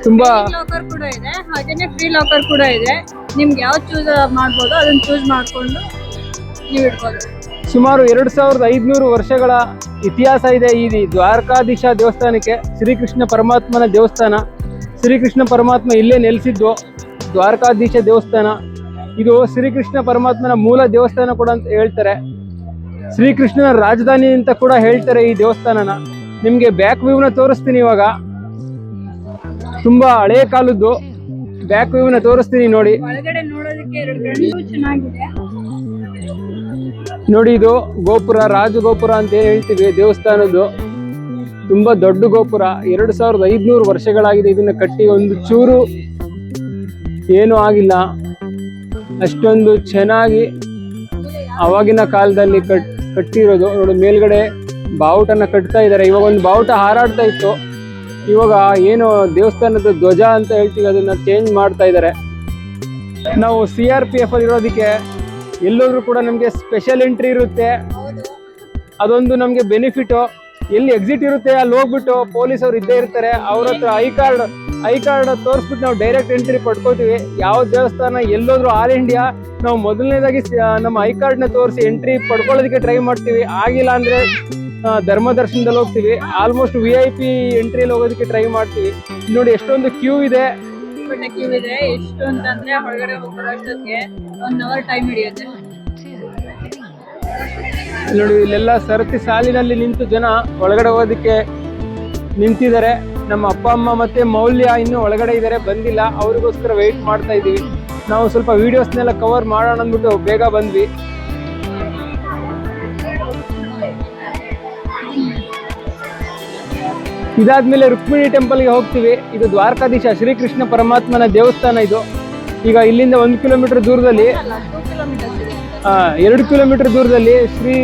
ತುಂಬಾ ಲಾಕರ್ ಕೂಡ ಇದೆ. ಹಾಗೇನೆ ಫ್ರೀ ಲಾಕರ್ ಕೂಡ ಇದೆ. ನಿಮ್ಗೆ ಯಾವ್ದು ಚೂಸ್ ಮಾಡ್ಬೋದು ಅದನ್ನ ಚೂಸ್ ಮಾಡ್ಕೊಂಡು ನೀವು ಇಡ್ಬೋದು. ಸುಮಾರು ಎರಡು ಸಾವಿರದ ಐದುನೂರು ವರ್ಷಗಳ ಇತಿಹಾಸ ಇದೆ ಈ ದ್ವಾರಕಾಧೀಶ ದೇವಸ್ಥಾನಕ್ಕೆ. ಶ್ರೀಕೃಷ್ಣ ಪರಮಾತ್ಮನ ದೇವಸ್ಥಾನ. ಶ್ರೀಕೃಷ್ಣ ಪರಮಾತ್ಮ ಇಲ್ಲೇ ನೆಲೆಸಿದ್ದು ದ್ವಾರಕಾಧೀಶ ದೇವಸ್ಥಾನ. ಇದು ಶ್ರೀಕೃಷ್ಣ ಪರಮಾತ್ಮನ ಮೂಲ ದೇವಸ್ಥಾನ ಕೂಡ ಅಂತ ಹೇಳ್ತಾರೆ. ಶ್ರೀಕೃಷ್ಣನ ರಾಜಧಾನಿ ಅಂತ ಕೂಡ ಹೇಳ್ತಾರೆ ಈ ದೇವಸ್ಥಾನನ. ನಿಮಗೆ ಬ್ಯಾಕ್ ವ್ಯೂವ್ನ ತೋರಿಸ್ತೀನಿ ಇವಾಗ. ತುಂಬಾ ಹಳೆ ಕಾಲದ್ದು ಬ್ಯಾಕ್ ವ್ಯೂವ್ನ ತೋರಿಸ್ತೀನಿ ನೋಡಿ. ನೋಡಿ ಇದು ಗೋಪುರ ರಾಜಗೋಪುರ ಅಂತ ಏನ್ ಹೇಳ್ತೀವಿ ದೇವಸ್ಥಾನದ್ದು. ತುಂಬಾ ದೊಡ್ಡ ಗೋಪುರ ಎರಡು ಸಾವಿರದ ಐದ್ನೂರು ವರ್ಷಗಳಾಗಿದೆ ಇದನ್ನ ಕಟ್ಟಿ ಒಂದು ಚೂರು ಏನೂ ಆಗಿಲ್ಲ. ಅಷ್ಟೊಂದು ಚೆನ್ನಾಗಿ ಅವಾಗಿನ ಕಾಲದಲ್ಲಿ ಕಟ್, ಕಟ್ಟಿರೋದು. ನೋಡಿ, ಮೇಲ್ಗಡೆ ಬಾವುಟನ ಕಟ್ತಾ ಇದ್ದಾರೆ. ಇವಾಗ ಒಂದು ಬಾವುಟ ಹಾರಾಡ್ತಾ ಇತ್ತು. ಇವಾಗ ಏನು ದೇವಸ್ಥಾನದ ಧ್ವಜ ಅಂತ ಹೇಳ್ತೀವಿ, ಅದನ್ನ ಚೇಂಜ್ ಮಾಡ್ತಾ ಇದ್ದಾರೆ. ನಾವು ಸಿ ಆರ್ ಪಿ ಎಫ್ ಅಲ್ಲಿ ಇರೋದಕ್ಕೆ ಎಲ್ಲೋದ್ರೂ ಕೂಡ ನಮಗೆ ಸ್ಪೆಷಲ್ ಎಂಟ್ರಿ ಇರುತ್ತೆ. ಅದೊಂದು ನಮಗೆ ಬೆನಿಫಿಟ್ ಎಲ್ಲಿ ಎಕ್ಸಿಟ್ ಇರುತ್ತೆ, ಅಲ್ಲಿ ಹೋಗ್ಬಿಟ್ಟು ಪೊಲೀಸ್ ಅವ್ರು ಇದ್ದೇ ಇರ್ತಾರೆ. ಅವ್ರ ಹತ್ರ ಐ ಕಾರ್ಡ್ ಐ ಕಾರ್ಡ್ ತೋರಿಸ್ಬಿಟ್ಟು ನಾವು ಡೈರೆಕ್ಟ್ ಎಂಟ್ರಿ ಪಡ್ಕೋತೀವಿ. ಯಾವ ದೇವಸ್ಥಾನ ಎಲ್ಲೋದ್ರು ಆಲ್ ಇಂಡಿಯಾ ನಾವು ಮೊದಲನೇದಾಗಿ ನಮ್ಮ ಐ ನ ತೋರಿಸಿ ಎಂಟ್ರಿ ಪಡ್ಕೊಳ್ಳೋದಕ್ಕೆ ಟ್ರೈ ಮಾಡ್ತೀವಿ. ಆಗಿಲ್ಲ ಅಂದ್ರೆ ಧರ್ಮ ದರ್ಶನದಲ್ಲಿ ಹೋಗ್ತೀವಿ. ಆಲ್ಮೋಸ್ಟ್ ವಿ ಐ ಪಿ ಎಂಟ್ರಿಯಲ್ಲಿ ಹೋಗೋದಕ್ಕೆ ಟ್ರೈ ಮಾಡ್ತೀವಿ. ನೋಡಿ ಎಷ್ಟೊಂದು ಕ್ಯೂ ಇದೆ. ಕ್ಯೂ ಇದೆ. ಎಷ್ಟು ಅಂತಂದ್ರೆ ಹೊರಗಡೆ ಹೋಗೋಷ್ಟೊತ್ತಿಗೆ ಒನ್ ಅವರ್ ಟೈಮ್ ಹಿಡಿಯುತ್ತೆ. ನೋಡಿ ಇಲ್ಲೆಲ್ಲ ಸರತಿ ಸಾಲಿನಲ್ಲಿ ನಿಂತು ಜನ ಒಳಗಡೆ ಹೋಗೋದಕ್ಕೆ ನಿಂತಿದ್ದಾರೆ. ನಮ್ಮ ಅಪ್ಪ, ಅಮ್ಮ ಮತ್ತೆ ಮೌಲ್ಯ ಇನ್ನು ಒಳಗಡೆ ಇದ್ದಾರೆ ಬಂದಿಲ್ಲ. ಅವ್ರಿಗೋಸ್ಕರ ವೆಯ್ಟ್ ಮಾಡ್ತಾ ಇದ್ದೀವಿ. ನಾವು ಸ್ವಲ್ಪ ವಿಡಿಯೋಸ್ನೆಲ್ಲ ಕವರ್ ಮಾಡೋಣ ಅಂದ್ಬಿಟ್ಟು ಬೇಗ ಬಂದ್ವಿ. ಇದಾದ್ಮೇಲೆ ರುಕ್ಮಿಣಿ ಟೆಂಪಲ್ಗೆ ಹೋಗ್ತೀವಿ. ಇದು ದ್ವಾರಕಾಧೀಶ ಶ್ರೀಕೃಷ್ಣ ಪರಮಾತ್ಮನ ದೇವಸ್ಥಾನ ಇದು. ಈಗ ಇಲ್ಲಿಂದ ಒಂದು ಕಿಲೋಮೀಟರ್ ದೂರದಲ್ಲಿ ಎರಡು ಕಿಲೋಮೀಟರ್ ದೂರದಲ್ಲಿ ಶ್ರೀ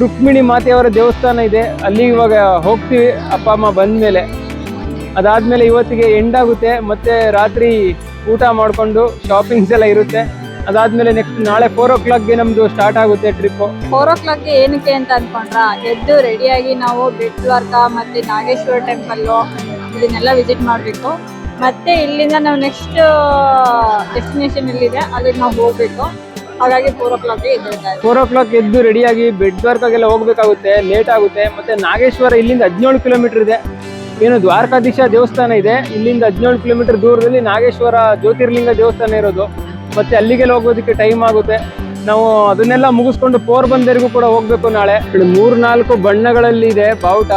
ರುಕ್ಮಿಣಿ ಮಾತೆಯವರ ದೇವಸ್ಥಾನ ಇದೆ. ಅಲ್ಲಿ ಇವಾಗ ಹೋಗ್ತೀವಿ. ಅಪ್ಪ, ಅಮ್ಮ ಬಂದ್ಮೇಲೆ. ಅದಾದ್ಮೇಲೆ ಇವತ್ತಿಗೆ ಎಂಡ್ ಆಗುತ್ತೆ ಮತ್ತೆ ರಾತ್ರಿ ಊಟ ಮಾಡಿಕೊಂಡು ಶಾಪಿಂಗ್ಸ್ ಎಲ್ಲ ಇರುತ್ತೆ. ಅದಾದ್ಮೇಲೆ ನೆಕ್ಸ್ಟ್ ನಾಳೆ ಫೋರ್ ಓ ಕ್ಲಾಕ್ಗೆ ನಮ್ದು ಸ್ಟಾರ್ಟ್ ಆಗುತ್ತೆ ಟ್ರಿಪ್ ಫೋರ್ ಓ ಕ್ಲಾಕ್ಗೆ ಏನಕ್ಕೆ ಅಂತ ಅನ್ಕೊಂಡ್ರ? ಎದ್ದು ರೆಡಿಯಾಗಿ ನಾವು ಬೆಟ್ ದ್ವಾರಕ ಮತ್ತೆ ನಾಗೇಶ್ವರ ಟೆಂಪಲ್ಲು ಇದನ್ನೆಲ್ಲ ವಿಸಿಟ್ ಮಾಡಬೇಕು. ಮತ್ತೆ ಇಲ್ಲಿಂದ ನಾವು ನೆಕ್ಸ್ಟ್ ಡೆಸ್ಟಿನೇಷನ್ ಎಲ್ಲಿದೆ ಅಲ್ಲಿಗೆ ನಾವು ಹೋಗ್ಬೇಕು. ಹಾಗಾಗಿ ಫೋರ್ ಓ ಕ್ಲಾಕ್ಗೆ ಫೋರ್ ಓ ಕ್ಲಾಕ್ ಎದ್ದು ರೆಡಿಯಾಗಿ ಬೆಡ್ ದ್ವಾರಕಾಗೆಲ್ಲ ಹೋಗ್ಬೇಕಾಗುತ್ತೆ ಲೇಟ್ ಆಗುತ್ತೆ. ಮತ್ತೆ ನಾಗೇಶ್ವರ ಇಲ್ಲಿಂದ ಹದಿನೇಳು ಕಿಲೋಮೀಟರ್ ಇದೆ. ಏನು ದ್ವಾರಕಾಧೀಶ ದೇವಸ್ಥಾನ ಇದೆ. ಇಲ್ಲಿಂದ ಹದಿನೇಳು ಕಿಲೋಮೀಟರ್ ದೂರದಲ್ಲಿ ನಾಗೇಶ್ವರ ಜ್ಯೋತಿರ್ಲಿಂಗ ದೇವಸ್ಥಾನ ಇರೋದು. ಮತ್ತೆ ಅಲ್ಲಿಗೆಲ್ಲ ಹೋಗೋದಕ್ಕೆ ಟೈಮ್ ಆಗುತ್ತೆ. ನಾವು ಅದನ್ನೆಲ್ಲ ಮುಗಿಸ್ಕೊಂಡು ಪೋರ್ ಬಂದರಿಗೂ ಕೂಡ ಹೋಗ್ಬೇಕು ನಾಳೆ. ಮೂರ್ ನಾಲ್ಕು ಬಣ್ಣಗಳಲ್ಲಿ ಇದೆ ಬಾವುಟ.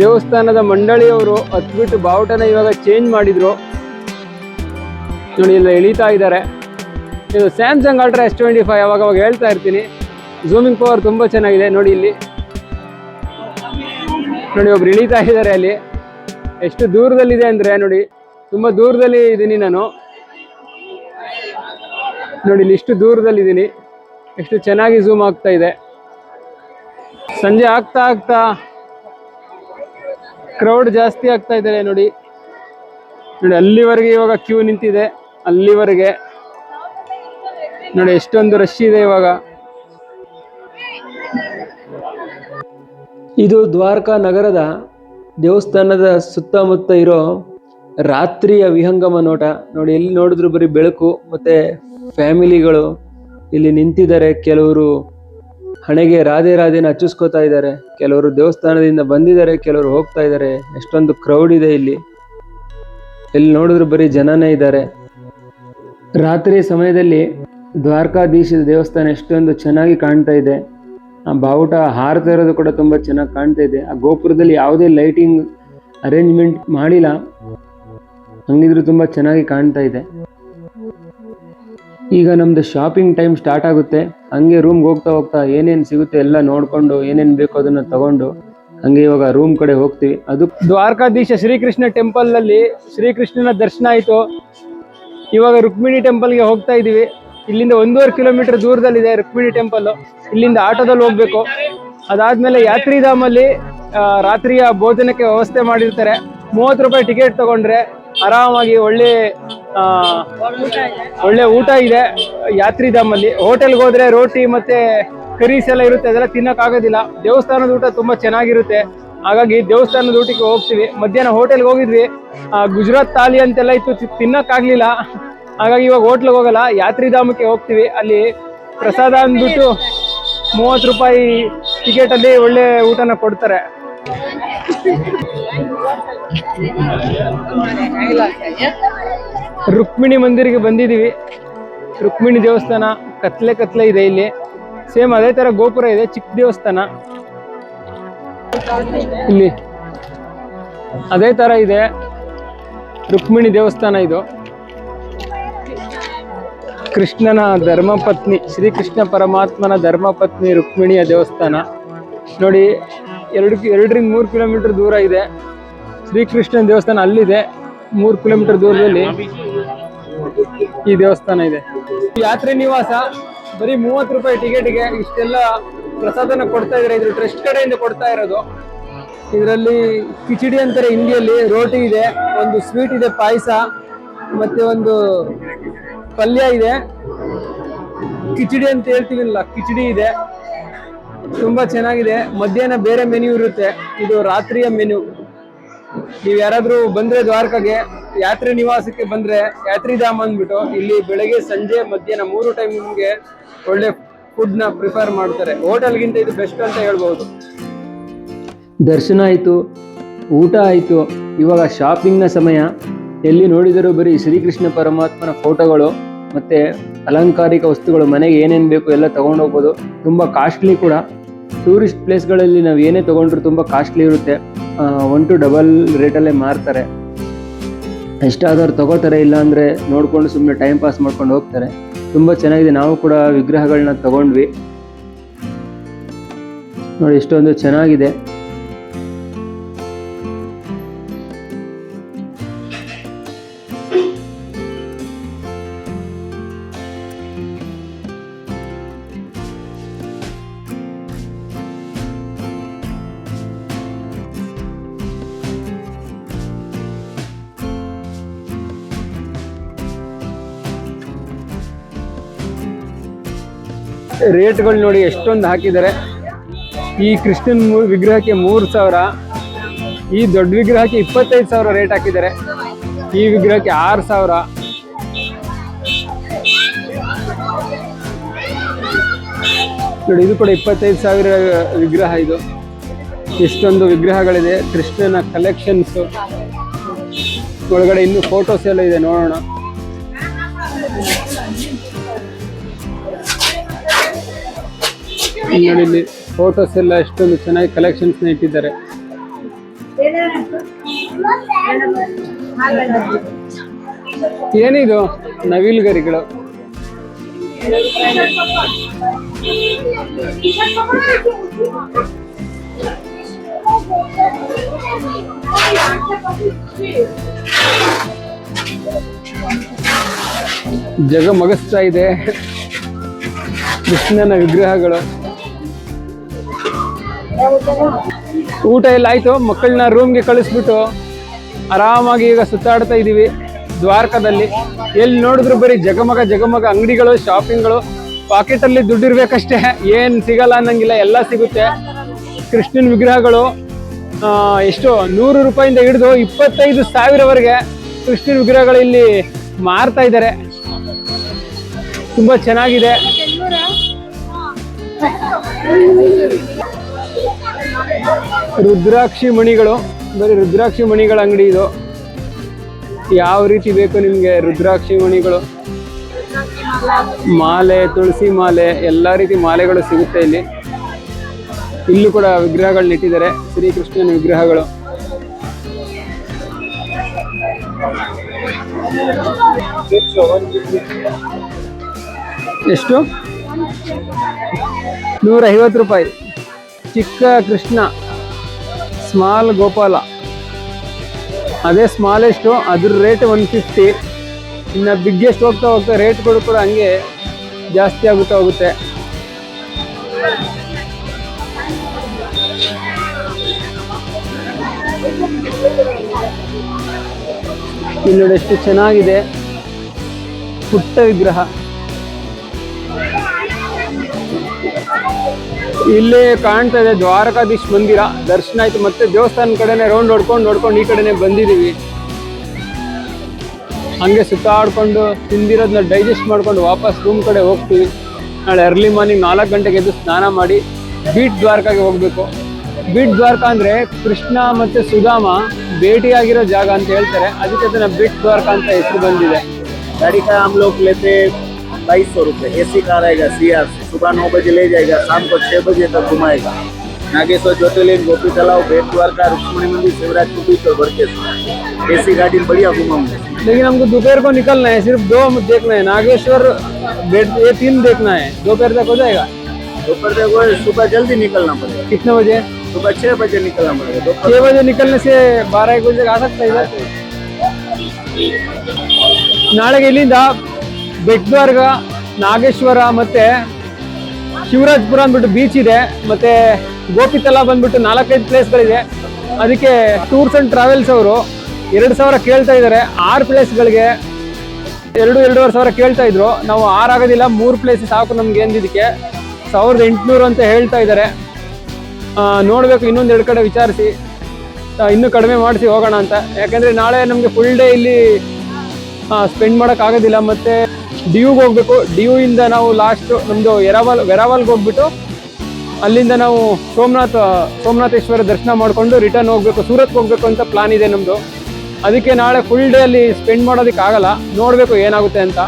ದೇವಸ್ಥಾನದ ಮಂಡಳಿಯವರು ಹತ್ಬಿಟ್ಟು ಬಾವುಟನ ಇವಾಗ ಚೇಂಜ್ ಮಾಡಿದ್ರು. ನೋಡಿ, ಎಲ್ಲ ಇಳಿತಾ ಇದ್ದಾರೆ. ಇದು Samsung ultra S twenty five ಅವಾಗ ಅವಾಗ ಹೇಳ್ತಾ ಇರ್ತೀನಿ. ಝೂಮಿಂಗ್ ಪವರ್ ತುಂಬ ಚೆನ್ನಾಗಿದೆ ನೋಡಿ ಇಲ್ಲಿ. ನೋಡಿ, ಒಬ್ರು ಇಳಿತಾ ಇದ್ದಾರೆ ಅಲ್ಲಿ. ಎಷ್ಟು ದೂರದಲ್ಲಿದೆ ಅಂದರೆ, ನೋಡಿ, ತುಂಬ ದೂರದಲ್ಲಿ ಇದ್ದೀನಿ ನಾನು. ನೋಡಿ, ಇಲ್ಲಿ ಇಷ್ಟು ದೂರದಲ್ಲಿದ್ದೀನಿ ಎಷ್ಟು ಚೆನ್ನಾಗಿ ಝೂಮ್ ಆಗ್ತಾ ಇದೆ. ಸಂಜೆ ಆಗ್ತಾ ಆಗ್ತಾ ಕ್ರೌಡ್ ಜಾಸ್ತಿ ಆಗ್ತಾ ಇದ್ದಾರೆ, ನೋಡಿ. ನೋಡಿ, ಅಲ್ಲಿವರೆಗೆ ಇವಾಗ ಕ್ಯೂ ನಿಂತಿದೆ. ಅಲ್ಲಿವರೆಗೆ. ನೋಡಿ, ಎಷ್ಟೊಂದು ರಶ್ ಇದೆ ಇವಾಗ. ಇದು ದ್ವಾರಕಾ ನಗರದ ದೇವಸ್ಥಾನದ ಸುತ್ತಮುತ್ತ ಇರೋ ರಾತ್ರಿಯ ವಿಹಂಗಮ ನೋಟ. ನೋಡಿ, ಎಲ್ಲಿ ನೋಡಿದ್ರು ಬರೀ ಬೆಳಕು ಮತ್ತೆ ಫ್ಯಾಮಿಲಿಗಳು ಇಲ್ಲಿ ನಿಂತಿದ್ದಾರೆ. ಕೆಲವರು ಹಣೆಗೆ ರಾಧೆ ರಾಧೆನ ಹಚ್ಚಿಸ್ಕೋತಾ ಇದ್ದಾರೆ. ಕೆಲವರು ದೇವಸ್ಥಾನದಿಂದ ಬಂದಿದ್ದಾರೆ, ಕೆಲವರು ಹೋಗ್ತಾ ಇದ್ದಾರೆ. ಎಷ್ಟೊಂದು ಕ್ರೌಡ್ ಇದೆ ಇಲ್ಲಿ. ಎಲ್ಲಿ ನೋಡಿದ್ರು ಬರೀ ಜನನೇ ಇದ್ದಾರೆ. ರಾತ್ರಿ ಸಮಯದಲ್ಲಿ ದ್ವಾರಕಾಧೀಶದ ದೇವಸ್ಥಾನ ಎಷ್ಟೊಂದು ಚೆನ್ನಾಗಿ ಕಾಣ್ತಾ ಇದೆ. ಆ ಬಾವುಟ ಹಾರ್ತಾ ಇರೋದು ಕೂಡ ತುಂಬಾ ಚೆನ್ನಾಗಿ ಕಾಣ್ತಾ ಇದೆ. ಆ ಗೋಪುರದಲ್ಲಿ ಯಾವುದೇ ಲೈಟಿಂಗ್ ಅರೇಂಜ್ಮೆಂಟ್ ಮಾಡಿಲ್ಲ. ಹಂಗಿದ್ರು ತುಂಬಾ ಚೆನ್ನಾಗಿ ಕಾಣ್ತಾ ಇದೆ. ಈಗ ನಮ್ದು ಶಾಪಿಂಗ್ ಟೈಮ್ ಸ್ಟಾರ್ಟ್ ಆಗುತ್ತೆ. ಹಂಗೆ ರೂಮ್ಗೆ ಹೋಗ್ತಾ ಹೋಗ್ತಾ ಏನೇನು ಸಿಗುತ್ತೆ ಎಲ್ಲ ನೋಡ್ಕೊಂಡು ಏನೇನು ಬೇಕೋ ಅದನ್ನ ತಗೊಂಡು ಹಂಗೆ ಇವಾಗ ರೂಮ್ ಕಡೆ ಹೋಗ್ತೀವಿ. ಅದು ದ್ವಾರಕಾಧೀಶ ಶ್ರೀಕೃಷ್ಣ ಟೆಂಪಲ್ ಅಲ್ಲಿ ಶ್ರೀಕೃಷ್ಣನ ದರ್ಶನ ಆಯಿತು. ಇವಾಗ ರುಕ್ಮಿಣಿ ಟೆಂಪಲ್ಗೆ ಹೋಗ್ತಾ ಇದ್ದೀವಿ ಇಲ್ಲಿಂದ ಒಂದೂವರೆ ಕಿಲೋಮೀಟರ್ ದೂರದಲ್ಲಿದೆ ರುಕ್ಮಿಣಿ ಟೆಂಪಲ್ ಇಲ್ಲಿಂದ ಆಟೋದಲ್ಲಿ ಹೋಗ್ಬೇಕು. ಅದಾದ್ಮೇಲೆ ಯಾತ್ರಿಧಾಮಲ್ಲಿ ರಾತ್ರಿಯ ಭೋಜನಕ್ಕೆ ವ್ಯವಸ್ಥೆ ಮಾಡಿರ್ತಾರೆ. ಮೂವತ್ತು ರೂಪಾಯಿ ಟಿಕೆಟ್ ತಗೊಂಡ್ರೆ ಆರಾಮಾಗಿ ಒಳ್ಳೆ ಒಳ್ಳೆ ಊಟ ಇದೆ ಯಾತ್ರಿಧಾಮಲ್ಲಿ. ಹೋಟೆಲ್ಗೆ ಹೋದ್ರೆ ರೋಟಿ ಮತ್ತೆ ಕರೀಸ್ ಎಲ್ಲ ಇರುತ್ತೆ. ಅದೆಲ್ಲ ತಿನ್ನಕ್ ಆಗೋದಿಲ್ಲ. ದೇವಸ್ಥಾನದ ಊಟ ತುಂಬಾ ಚೆನ್ನಾಗಿರುತ್ತೆ. ಹಾಗಾಗಿ ದೇವಸ್ಥಾನದ ಊಟಕ್ಕೆ ಹೋಗ್ತೀವಿ. ಮಧ್ಯಾಹ್ನ ಹೋಟೆಲ್ಗೆ ಹೋಗಿದ್ವಿ. ಗುಜರಾತ್ ತಾಲಿ ಅಂತೆಲ್ಲ ಇತ್ತು. ತಿನ್ನೋಕ್ಕಾಗ್ಲಿಲ್ಲ. ಹಾಗಾಗಿ ಇವಾಗ ಹೋಟ್ಲಿಗೆ ಹೋಗಲ್ಲ ಯಾತ್ರಿಧಾಮಕ್ಕೆ ಹೋಗ್ತೀವಿ. ಅಲ್ಲಿ ಪ್ರಸಾದ ಅಂದ್ಬಿಟ್ಟು ಮೂವತ್ತು ರೂಪಾಯಿ ಟಿಕೆಟ್ ಅಲ್ಲಿ ಒಳ್ಳೆ ಊಟನ ಕೊಡ್ತಾರೆ. ರುಕ್ಮಿಣಿ ಮಂದಿರಿಗೆ ಬಂದಿದ್ದೀವಿ ರುಕ್ಮಿಣಿ ದೇವಸ್ಥಾನ ಕತ್ಲೆ ಕತ್ಲೆ ಇದೆ ಇಲ್ಲಿ. ಸೇಮ್ ಅದೇ ತರ ಗೋಪುರ ಇದೆ ಚಿಕ್ಕ ದೇವಸ್ಥಾನ. ಇಲ್ಲಿ ಅದೇ ತರ ಇದೆ ರುಕ್ಮಿಣಿ ದೇವಸ್ಥಾನ ಇದು. ಕೃಷ್ಣನ ಧರ್ಮಪತ್ನಿ, ಶ್ರೀಕೃಷ್ಣ ಪರಮಾತ್ಮನ ಧರ್ಮಪತ್ನಿ ರುಕ್ಮಿಣಿಯ ದೇವಸ್ಥಾನ. ನೋಡಿ, ಎರಡು ಎರಡರಿಂದ ಮೂರು ಕಿಲೋಮೀಟರ್ ದೂರ ಇದೆ. ಶ್ರೀಕೃಷ್ಣನ ದೇವಸ್ಥಾನ ಅಲ್ಲಿದೆ. ಮೂರು ಕಿಲೋಮೀಟರ್ ದೂರದಲ್ಲಿ ಈ ದೇವಸ್ಥಾನ ಇದೆ. ಯಾತ್ರೆ ನಿವಾಸ, ಬರೀ ಮೂವತ್ತು ರೂಪಾಯಿ ಟಿಕೆಟ್ಗೆ ಇಷ್ಟೆಲ್ಲ ಪ್ರಸಾದನ ಕೊಡ್ತಾ ಇದ್ದಾರೆ. ಇದ್ರ ಟ್ರಸ್ಟ್ ಕಡೆಯಿಂದ ಕೊಡ್ತಾ ಇರೋದು. ಇದರಲ್ಲಿ ಕಿಚಡಿ ಅಂತಾರೆ ಹಿಂದಿಯಲ್ಲಿ, ರೋಟಿ ಇದೆ, ಒಂದು ಸ್ವೀಟ್ ಇದೆ, ಪಾಯಸ, ಮತ್ತೆ ಒಂದು ಪಲ್ಯ ಇದೆ. ಕಿಚಡಿ ಅಂತ ಹೇಳ್ತೀವಿಲ್ಲ, ಕಿಚಡಿ ಇದೆ. ತುಂಬಾ ಚೆನ್ನಾಗಿದೆ. ಮಧ್ಯಾಹ್ನ ಬೇರೆ ಮೆನ್ಯೂ ಇರುತ್ತೆ. ಇದು ರಾತ್ರಿಯ ಮೆನು ನೀವು ಯಾರಾದ್ರೂ ಬಂದ್ರೆ ದ್ವಾರಕಾಗೆ, ಯಾತ್ರೆ ನಿವಾಸಕ್ಕೆ ಬಂದ್ರೆ ಯಾತ್ರಿಧಾಮ ಅಂದ್ಬಿಟ್ಟು ಇಲ್ಲಿ ಬೆಳಗ್ಗೆ ಸಂಜೆ ಮಧ್ಯಾಹ್ನ ಮೂರು ಟೈಮ್ ನಿಮಗೆ ಒಳ್ಳೆ ಫುಡ್ನ ಪ್ರಿಫರ್ ಮಾಡ್ತಾರೆ. ಹೋಟೆಲ್ಗಿಂತ ಇದು ಬೆಸ್ಟ್ ಅಂತ ಹೇಳ್ಬಹುದು ದರ್ಶನ ಆಯಿತು, ಊಟ ಆಯಿತು. ಇವಾಗ ಶಾಪಿಂಗ್ನ ಸಮಯ. ಎಲ್ಲಿ ನೋಡಿದರೂ ಬರೀ ಶ್ರೀಕೃಷ್ಣ ಪರಮಾತ್ಮನ ಫೋಟೋಗಳು ಮತ್ತು ಅಲಂಕಾರಿಕ ವಸ್ತುಗಳು, ಮನೆಗೆ ಏನೇನು ಬೇಕು ಎಲ್ಲ ತಗೊಂಡು ಹೋಗ್ಬೋದು. ತುಂಬ ಕಾಸ್ಟ್ಲಿ ಕೂಡ. ಟೂರಿಸ್ಟ್ ಪ್ಲೇಸ್ಗಳಲ್ಲಿ ನಾವು ಏನೇ ತೊಗೊಂಡ್ರು ತುಂಬ ಕಾಸ್ಟ್ಲಿ ಇರುತ್ತೆ. ಒನ್ ಟು ಡಬಲ್ ರೇಟಲ್ಲೇ ಮಾರ್ತಾರೆ. ಎಷ್ಟಾದವ್ರು ತಗೋತಾರೆ ಇಲ್ಲ ಅಂದರೆ ನೋಡಿಕೊಂಡು ಸುಮ್ಮನೆ ಟೈಮ್ ಪಾಸ್ ಮಾಡ್ಕೊಂಡು ಹೋಗ್ತಾರೆ. ತುಂಬ ಚೆನ್ನಾಗಿದೆ. ನಾವು ಕೂಡ ವಿಗ್ರಹಗಳನ್ನ ತಗೊಂಡ್ವಿ. ನೋಡಿ, ಇಷ್ಟೊಂದು ಚೆನ್ನಾಗಿದೆ. ರೇಟ್ಗಳು ನೋಡಿ ಎಷ್ಟೊಂದು ಹಾಕಿದ್ದಾರೆ. ಈ ಕೃಷ್ಣನ್ ವಿಗ್ರಹಕ್ಕೆ ಮೂರು ಸಾವಿರ, ಈ ದೊಡ್ಡ ವಿಗ್ರಹಕ್ಕೆ ಇಪ್ಪತ್ತೈದು ಸಾವಿರ ರೇಟ್ ಹಾಕಿದ್ದಾರೆ. ಈ ವಿಗ್ರಹಕ್ಕೆ ಆರು ಸಾವಿರ. ನೋಡಿ, ಇದು ಕೂಡ ಇಪ್ಪತ್ತೈದು ಸಾವಿರ ವಿಗ್ರಹ ಇದು. ಎಷ್ಟೊಂದು ವಿಗ್ರಹಗಳಿದೆ. ಕೃಷ್ಣನ ಕಲೆಕ್ಷನ್ಸು ಒಳಗಡೆ ಇನ್ನು ಫೋಟೋಸ್ ಎಲ್ಲ ಇದೆ, ನೋಡೋಣ. ನೋಡಿ ಇಲ್ಲಿ ಫೋಟೋಸ್ ಎಲ್ಲ ಎಷ್ಟೊಂದು ಚೆನ್ನಾಗಿ ಕಲೆಕ್ಷನ್ಸ್ ಇಟ್ಟಿದ್ದಾರೆ. ಏನಿದು? ನವಿಲುಗರಿಗಳು ಜಗ ಮಗಸ್ತಾ ಇದೆ. ಕೃಷ್ಣನ ವಿಗ್ರಹಗಳು. ಊಟ ಎಲ್ಲ ಆಯ್ತು, ಮಕ್ಕಳನ್ನ ರೂಮ್ಗೆ ಕಳಿಸ್ಬಿಟ್ಟು ಆರಾಮಾಗಿ ಈಗ ಸುತ್ತಾಡ್ತಾ ಇದೀವಿ ದ್ವಾರಕದಲ್ಲಿ. ಎಲ್ಲಿ ನೋಡಿದ್ರು ಬರೀ ಜಗಮಗ ಜಗಮಗ, ಅಂಗಡಿಗಳು ಶಾಪಿಂಗ್ಗಳು ಪಾಕೆಟ್ ಅಲ್ಲಿ ದುಡ್ಡು ಇರ್ಬೇಕಷ್ಟೇ. ಏನ್ ಸಿಗಲ್ಲ ಅನ್ನಂಗಿಲ್ಲ, ಎಲ್ಲ ಸಿಗುತ್ತೆ. ಕೃಷ್ಣನ ವಿಗ್ರಹಗಳು ಎಷ್ಟು, ನೂರು ರೂಪಾಯಿಂದ ಹಿಡಿದು ಇಪ್ಪತ್ತೈದು ಸಾವಿರವರೆಗೆ ಕೃಷ್ಣನ ವಿಗ್ರಹಗಳು ಇಲ್ಲಿ ಮಾರ್ತಾ ಇದ್ದಾರೆ. ತುಂಬಾ ಚೆನ್ನಾಗಿದೆ. ರುದ್ರಾಕ್ಷಿ ಮಣಿಗಳು, ಬರೀ ರುದ್ರಾಕ್ಷಿ ಮಣಿಗಳ ಅಂಗಡಿ ಇದು. ಯಾವ ರೀತಿ ಬೇಕು ನಿಮಗೆ ರುದ್ರಾಕ್ಷಿ ಮಣಿಗಳು? ಮಾಲೆ, ತುಳಸಿ ಮಾಲೆ, ಎಲ್ಲ ರೀತಿ ಮಾಲೆಗಳು ಸಿಗುತ್ತೆ ಇಲ್ಲಿ. ಇಲ್ಲೂ ಕೂಡ ವಿಗ್ರಹಗಳನ್ನ ಇಟ್ಟಿದ್ದಾರೆ, ಶ್ರೀಕೃಷ್ಣನ ವಿಗ್ರಹಗಳು. ಎಷ್ಟು? ನೂರೈವತ್ತು ರೂಪಾಯಿ. ಚಿಕ್ಕ ಕೃಷ್ಣ. ಸ್ಮಾಲ್ ಗೋಪಾಲ ಅದೇ ಸ್ಮಾಲೆಸ್ಟು ಅದ್ರ ರೇಟ್ ಒನ್ ಫಿಫ್ಟಿ ಇನ್ನು ಬಿಗ್ಗೆಸ್ಟ್ ಹೋಗ್ತಾ ಹೋಗ್ತಾ ರೇಟ್ಗಳು ಕೂಡ ಹಂಗೆ ಜಾಸ್ತಿ ಆಗುತ್ತಾ ಹೋಗುತ್ತೆ. ಇಲ್ಲಿ ಎಷ್ಟು ಚೆನ್ನಾಗಿದೆ. ಪುಟ್ಟ ವಿಗ್ರಹ. ಇಲ್ಲಿ ಕಾಣ್ತಾ ಇದೆ ದ್ವಾರಕಾಧೀಶ್ ಮಂದಿರ. ದರ್ಶನ ಆಯ್ತು. ಮತ್ತೆ ದೇವಸ್ಥಾನ ಕಡೆನೆ ರೌಂಡ್ ನೋಡ್ಕೊಂಡು ನೋಡ್ಕೊಂಡು ಈ ಕಡೆನೆ ಬಂದಿದೀವಿ ಹಂಗೆ ಸುತ್ತಾಡ್ಕೊಂಡು ತಿಂದಿರೋದನ್ನ ಡೈಜೆಸ್ಟ್ ಮಾಡ್ಕೊಂಡು ವಾಪಸ್ ರೂಮ್ ಕಡೆ ಹೋಗ್ತೀವಿ. ನಾಳೆ ಅರ್ಲಿ ಮಾರ್ನಿಂಗ್ ನಾಲ್ಕು ಗಂಟೆಗೆ ಎದ್ದು ಸ್ನಾನ ಮಾಡಿ ಬೀಟ್ ದ್ವಾರಕಾಗೆ ಹೋಗಬೇಕು. ಬೀಟ್ ದ್ವಾರಕ ಅಂದರೆ ಕೃಷ್ಣ ಮತ್ತು ಸುಧಾಮ ಭೇಟಿಯಾಗಿರೋ ಜಾಗ ಅಂತ ಹೇಳ್ತಾರೆ. ಅದಕ್ಕೆ ಅದನ್ನು ಬೀಟ್ ದ್ವಾರಕ ಅಂತ ಹೆಸರು ಬಂದಿದೆ. ಗಾಡಿ ಕಾಮ್ಲೋಕ್ बाईस सौ रुपये ए सी कार आएगा सी आर से सुबह नौ बजे ले जाएगा शाम को छः बजे तक घुमाएगा नागेश्वर ज्योतिर्लिंग गोपी तालाब बेट द्वारका रुक्मणी मंदिर शिवराजपुर बीच और भड़केश्वर ए सी गाड़ी में बढ़िया घुमाऊंगे लेकिन हमको दोपहर को निकलना है सिर्फ दो देखना है नागेश्वर बेट ये तीन देखना है दोपहर तक हो जाएगा दोपहर तक वो सुबह जल्दी निकलना पड़ेगा कितने बजे सुबह छः बजे निकलना पड़ेगा दोपहर छह बजे निकलने से बारह एक बजे तक आ सकता है इधर ನಾಳೆಗೆ ಇಲ್ಲಿಂದ ಬೆಟ್ದ್ವಾರ್ಗ, ನಾಗೇಶ್ವರ ಮತ್ತೆ ಶಿವರಾಜ್ಪುರ ಅಂದ್ಬಿಟ್ಟು ಬೀಚ್ ಇದೆ. ಮತ್ತು ಗೋಪಿತಲ ಬಂದ್ಬಿಟ್ಟು ನಾಲ್ಕೈದು ಪ್ಲೇಸ್ಗಳಿದೆ ಅದಕ್ಕೆ ಟೂರ್ಸ್ ಅಂಡ್ ಟ್ರಾವೆಲ್ಸ್ ಅವರು ಎರಡು ಸಾವಿರ ಕೇಳ್ತಾ ಇದ್ದಾರೆ. ಆರು ಪ್ಲೇಸ್ಗಳಿಗೆ ಎರಡು, ಎರಡೂವರೆ ಸಾವಿರ ಕೇಳ್ತಾ ಇದ್ರು. ನಾವು ಆರು ಆಗೋದಿಲ್ಲ, ಮೂರು ಪ್ಲೇಸ್ ಸಾಕು ನಮ್ಗೆ ಎಂದಿದ್ದಕ್ಕೆ ಸಾವಿರದ ಎಂಟುನೂರು ಅಂತ ಹೇಳ್ತಾ ಇದ್ದಾರೆ. ನೋಡ್ಬೇಕು, ಇನ್ನೊಂದು ಎರಡು ಕಡೆ ವಿಚಾರಿಸಿ. ಇನ್ನೂ ಕಡಿಮೆ ಮಾಡಿಸಿ ಹೋಗೋಣ ಅಂತ. ಯಾಕಂದ್ರೆ ನಾಳೆ ನಮಗೆ ಫುಲ್ ಡೇ ಇಲ್ಲಿ ಸ್ಪೆಂಡ್ ಮಾಡೋಕ್ಕಾಗೋದಿಲ್ಲ ಮತ್ತೆ ಡಿಯೂಗೆ ಹೋಗ್ಬೇಕು. ಡಿಯೂ ಇಂದ ನಾವು ಲಾಸ್ಟ್ ನಮ್ಮದು ಎರಾವಲ್ ವೆರಾವಲ್ಗೆ ಹೋಗ್ಬಿಟ್ಟು ಅಲ್ಲಿಂದ ನಾವು ಸೋಮನಾಥ, ಸೋಮನಾಥೇಶ್ವರ ದರ್ಶನ ಮಾಡಿಕೊಂಡು ರಿಟರ್ನ್ ಹೋಗ್ಬೇಕು. ಸೂರತ್ಗೆ ಹೋಗ್ಬೇಕು ಅಂತ ಪ್ಲಾನ್ ಇದೆ ನಮ್ಮದು ಅದಕ್ಕೆ ನಾಳೆ ಫುಲ್ ಡೇ ಅಲ್ಲಿ ಸ್ಪೆಂಡ್ ಮಾಡೋದಕ್ಕೆ ಆಗಲ್ಲ. ನೋಡಬೇಕು ಏನಾಗುತ್ತೆ ಅಂತ.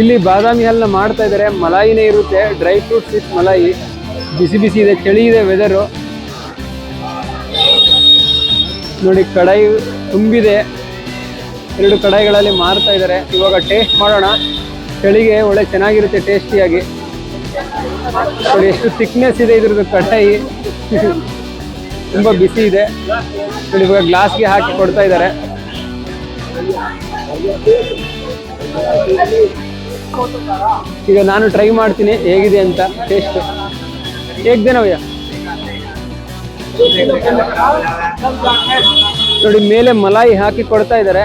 ಇಲ್ಲಿ ಬಾದಾಮಿ ಹಾಲನ್ನ ಮಾಡ್ತಾ ಇದ್ದಾರೆ ಮಲಾಯಿನೇ ಇರುತ್ತೆ. Dry fruits with malai. ಬಿಸಿ ಬಿಸಿ ಇದೆ, ಚಳಿ ಇದೆ ವೆದರು ನೋಡಿ ಕಡಾಯಿ ತುಂಬಿದೆ. ಎರಡು ಕಡಾಯಿಗಳಲ್ಲಿ ಮಾರ್ತಾ ಇದ್ದಾರೆ. ಇವಾಗ ಟೇಸ್ಟ್ ಮಾಡೋಣ. ಚಳಿಗೆ ಒಳ್ಳೆ ಚೆನ್ನಾಗಿರುತ್ತೆ ಟೇಸ್ಟಿಯಾಗಿ. ನೋಡಿ, ಎಷ್ಟು ಥಿಕ್ನೆಸ್ ಇದೆ ಇದ್ರದ್ದು ಕಟಾಯಿ ತುಂಬಾ ಬಿಸಿ ಇದೆ. ನೋಡಿ, ಇವಾಗ ಗ್ಲಾಸ್ಗೆ ಹಾಕಿ ಕೊಡ್ತಾ ಇದ್ದಾರೆ. ಈಗ ನಾನು ಟ್ರೈ ಮಾಡ್ತೀನಿ, ಹೇಗಿದೆ ಅಂತ ಟೇಸ್ಟ್ ಹೇಗಿದೆ ನವ್ಯ ನೋಡಿ, ಮೇಲೆ ಮಲಾಯಿ ಹಾಕಿ ಕೊಡ್ತಾ ಇದ್ದಾರೆ.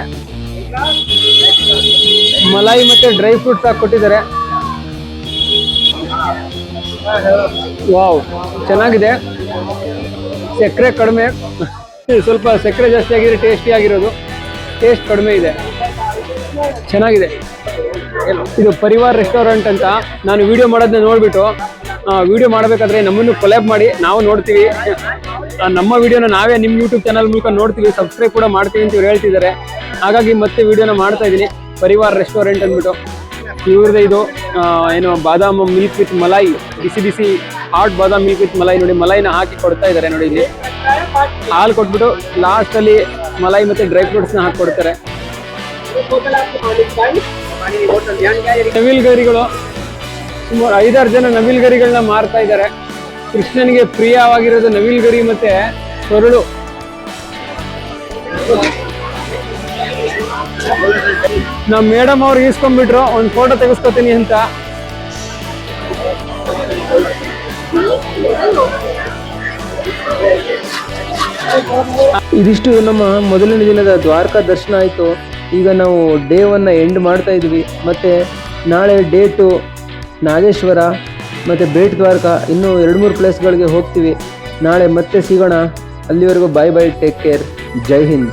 ಮಲಾಯಿ ಮತ್ತೆ ಡ್ರೈ ಫ್ರೂಟ್ಸ್ ಹಾಕಿ ಕೊಟ್ಟಿದ್ದಾರೆ. ವಾವ್, ಚೆನ್ನಾಗಿದೆ. ಸಕ್ಕರೆ ಕಡಿಮೆ. ಸ್ವಲ್ಪ ಸಕ್ಕರೆ ಜಾಸ್ತಿ ಆಗಿದ್ರೆ ಟೇಸ್ಟಿ ಆಗಿರೋದು. ಟೇಸ್ಟ್ ಕಡಿಮೆ ಇದೆ. ಚೆನ್ನಾಗಿದೆ. ಇದು ಪರಿವಾರ್ ರೆಸ್ಟೋರೆಂಟ್ ಅಂತ ನಾನು ವಿಡಿಯೋ ಮಾಡೋದನ್ನ ನೋಡ್ಬಿಟ್ಟು ವಿಡಿಯೋ ಮಾಡಬೇಕಾದ್ರೆ ನಮ್ಮನ್ನು ಕೊಲ್ಯಾಬ್ ಮಾಡಿ. ನಾವು ನೋಡ್ತೀವಿ. ನಮ್ಮ ವಿಡಿಯೋನ ನಾವೇ ನಿಮ್ಮ ಯೂಟ್ಯೂಬ್ ಚಾನಲ್ ಮೂಲಕ ನೋಡ್ತೀವಿ. ಸಬ್ಸ್ಕ್ರೈಬ್ ಕೂಡ ಮಾಡ್ತೀವಿ ಅಂತ ಇವ್ರು ಹೇಳ್ತಿದ್ದಾರೆ. ಹಾಗಾಗಿ ಮತ್ತೆ ವಿಡಿಯೋನ ಮಾಡ್ತಾ ಇದ್ದೀನಿ. ಪರಿವಾರ್ ರೆಸ್ಟೋರೆಂಟ್ ಅಂದ್ಬಿಟ್ಟು. ಇವ್ರದ್ದು ಇದು ಏನು ಬಾದಾಮ್ ಮಿಲ್ಕ್ ವಿತ್ ಮಲಾಯಿ, ಬಿಸಿ ಬಿಸಿ hot badam milk with malai ನೋಡಿ, ಮಲಾಯಿನ ಹಾಕಿ ಕೊಡ್ತಾ ಇದ್ದಾರೆ ನೋಡಿ ಇಲ್ಲಿ. ಹಾಲು ಕೊಟ್ಬಿಟ್ಟು ಲಾಸ್ಟ್ ಅಲ್ಲಿ ಮಲೈ ಮತ್ತೆ ಡ್ರೈ ಫ್ರೂಟ್ಸ್ನ ಕೊಡ್ತಾರೆ. ನವಿಲ್ ಗರಿಗಳು ಸುಮಾರು ಐದಾರು ಜನ ನವಿಲ್ ಗರಿಗಳನ್ನ ಮಾರ್ತಾ ಇದ್ದಾರೆ ಕೃಷ್ಣನಿಗೆ ಪ್ರಿಯವಾಗಿರೋದು ನವಿಲ್ ಗರಿ ಮತ್ತೆ ಕೊರಳು ನಮ್ಮ ಮೇಡಮ್ ಅವ್ರು ಈಸ್ಕೊಂಡ್ಬಿಟ್ರು ಒಂದು ಫೋಟೋ ತೆಗೆಸ್ಕೊತೀನಿ ಅಂತ. ಇದಿಷ್ಟು ನಮ್ಮ ಮೊದಲನೇ ದಿನದ ದ್ವಾರಕಾ ದರ್ಶನ ಆಯಿತು. ಈಗ ನಾವು ಡೇ ಒನ್ನ ಎಂಡ್ ಮಾಡ್ತಾ ಇದ್ವಿ ಮತ್ತು ನಾಳೆ ಡೇ ಟು ನಾಗೇಶ್ವರ ಮತ್ತು ಬೇಟ್ ದ್ವಾರಕಾ ಇನ್ನೂ ಎರಡು ಮೂರು ಪ್ಲೇಸ್ಗಳಿಗೆ ಹೋಗ್ತೀವಿ. ನಾಳೆ ಮತ್ತೆ ಸಿಗೋಣ. ಅಲ್ಲಿವರೆಗೂ ಬಾಯ್ ಬಾಯ್ ಟೇಕ್ ಕೇರ್ ಜೈ ಹಿಂದ್.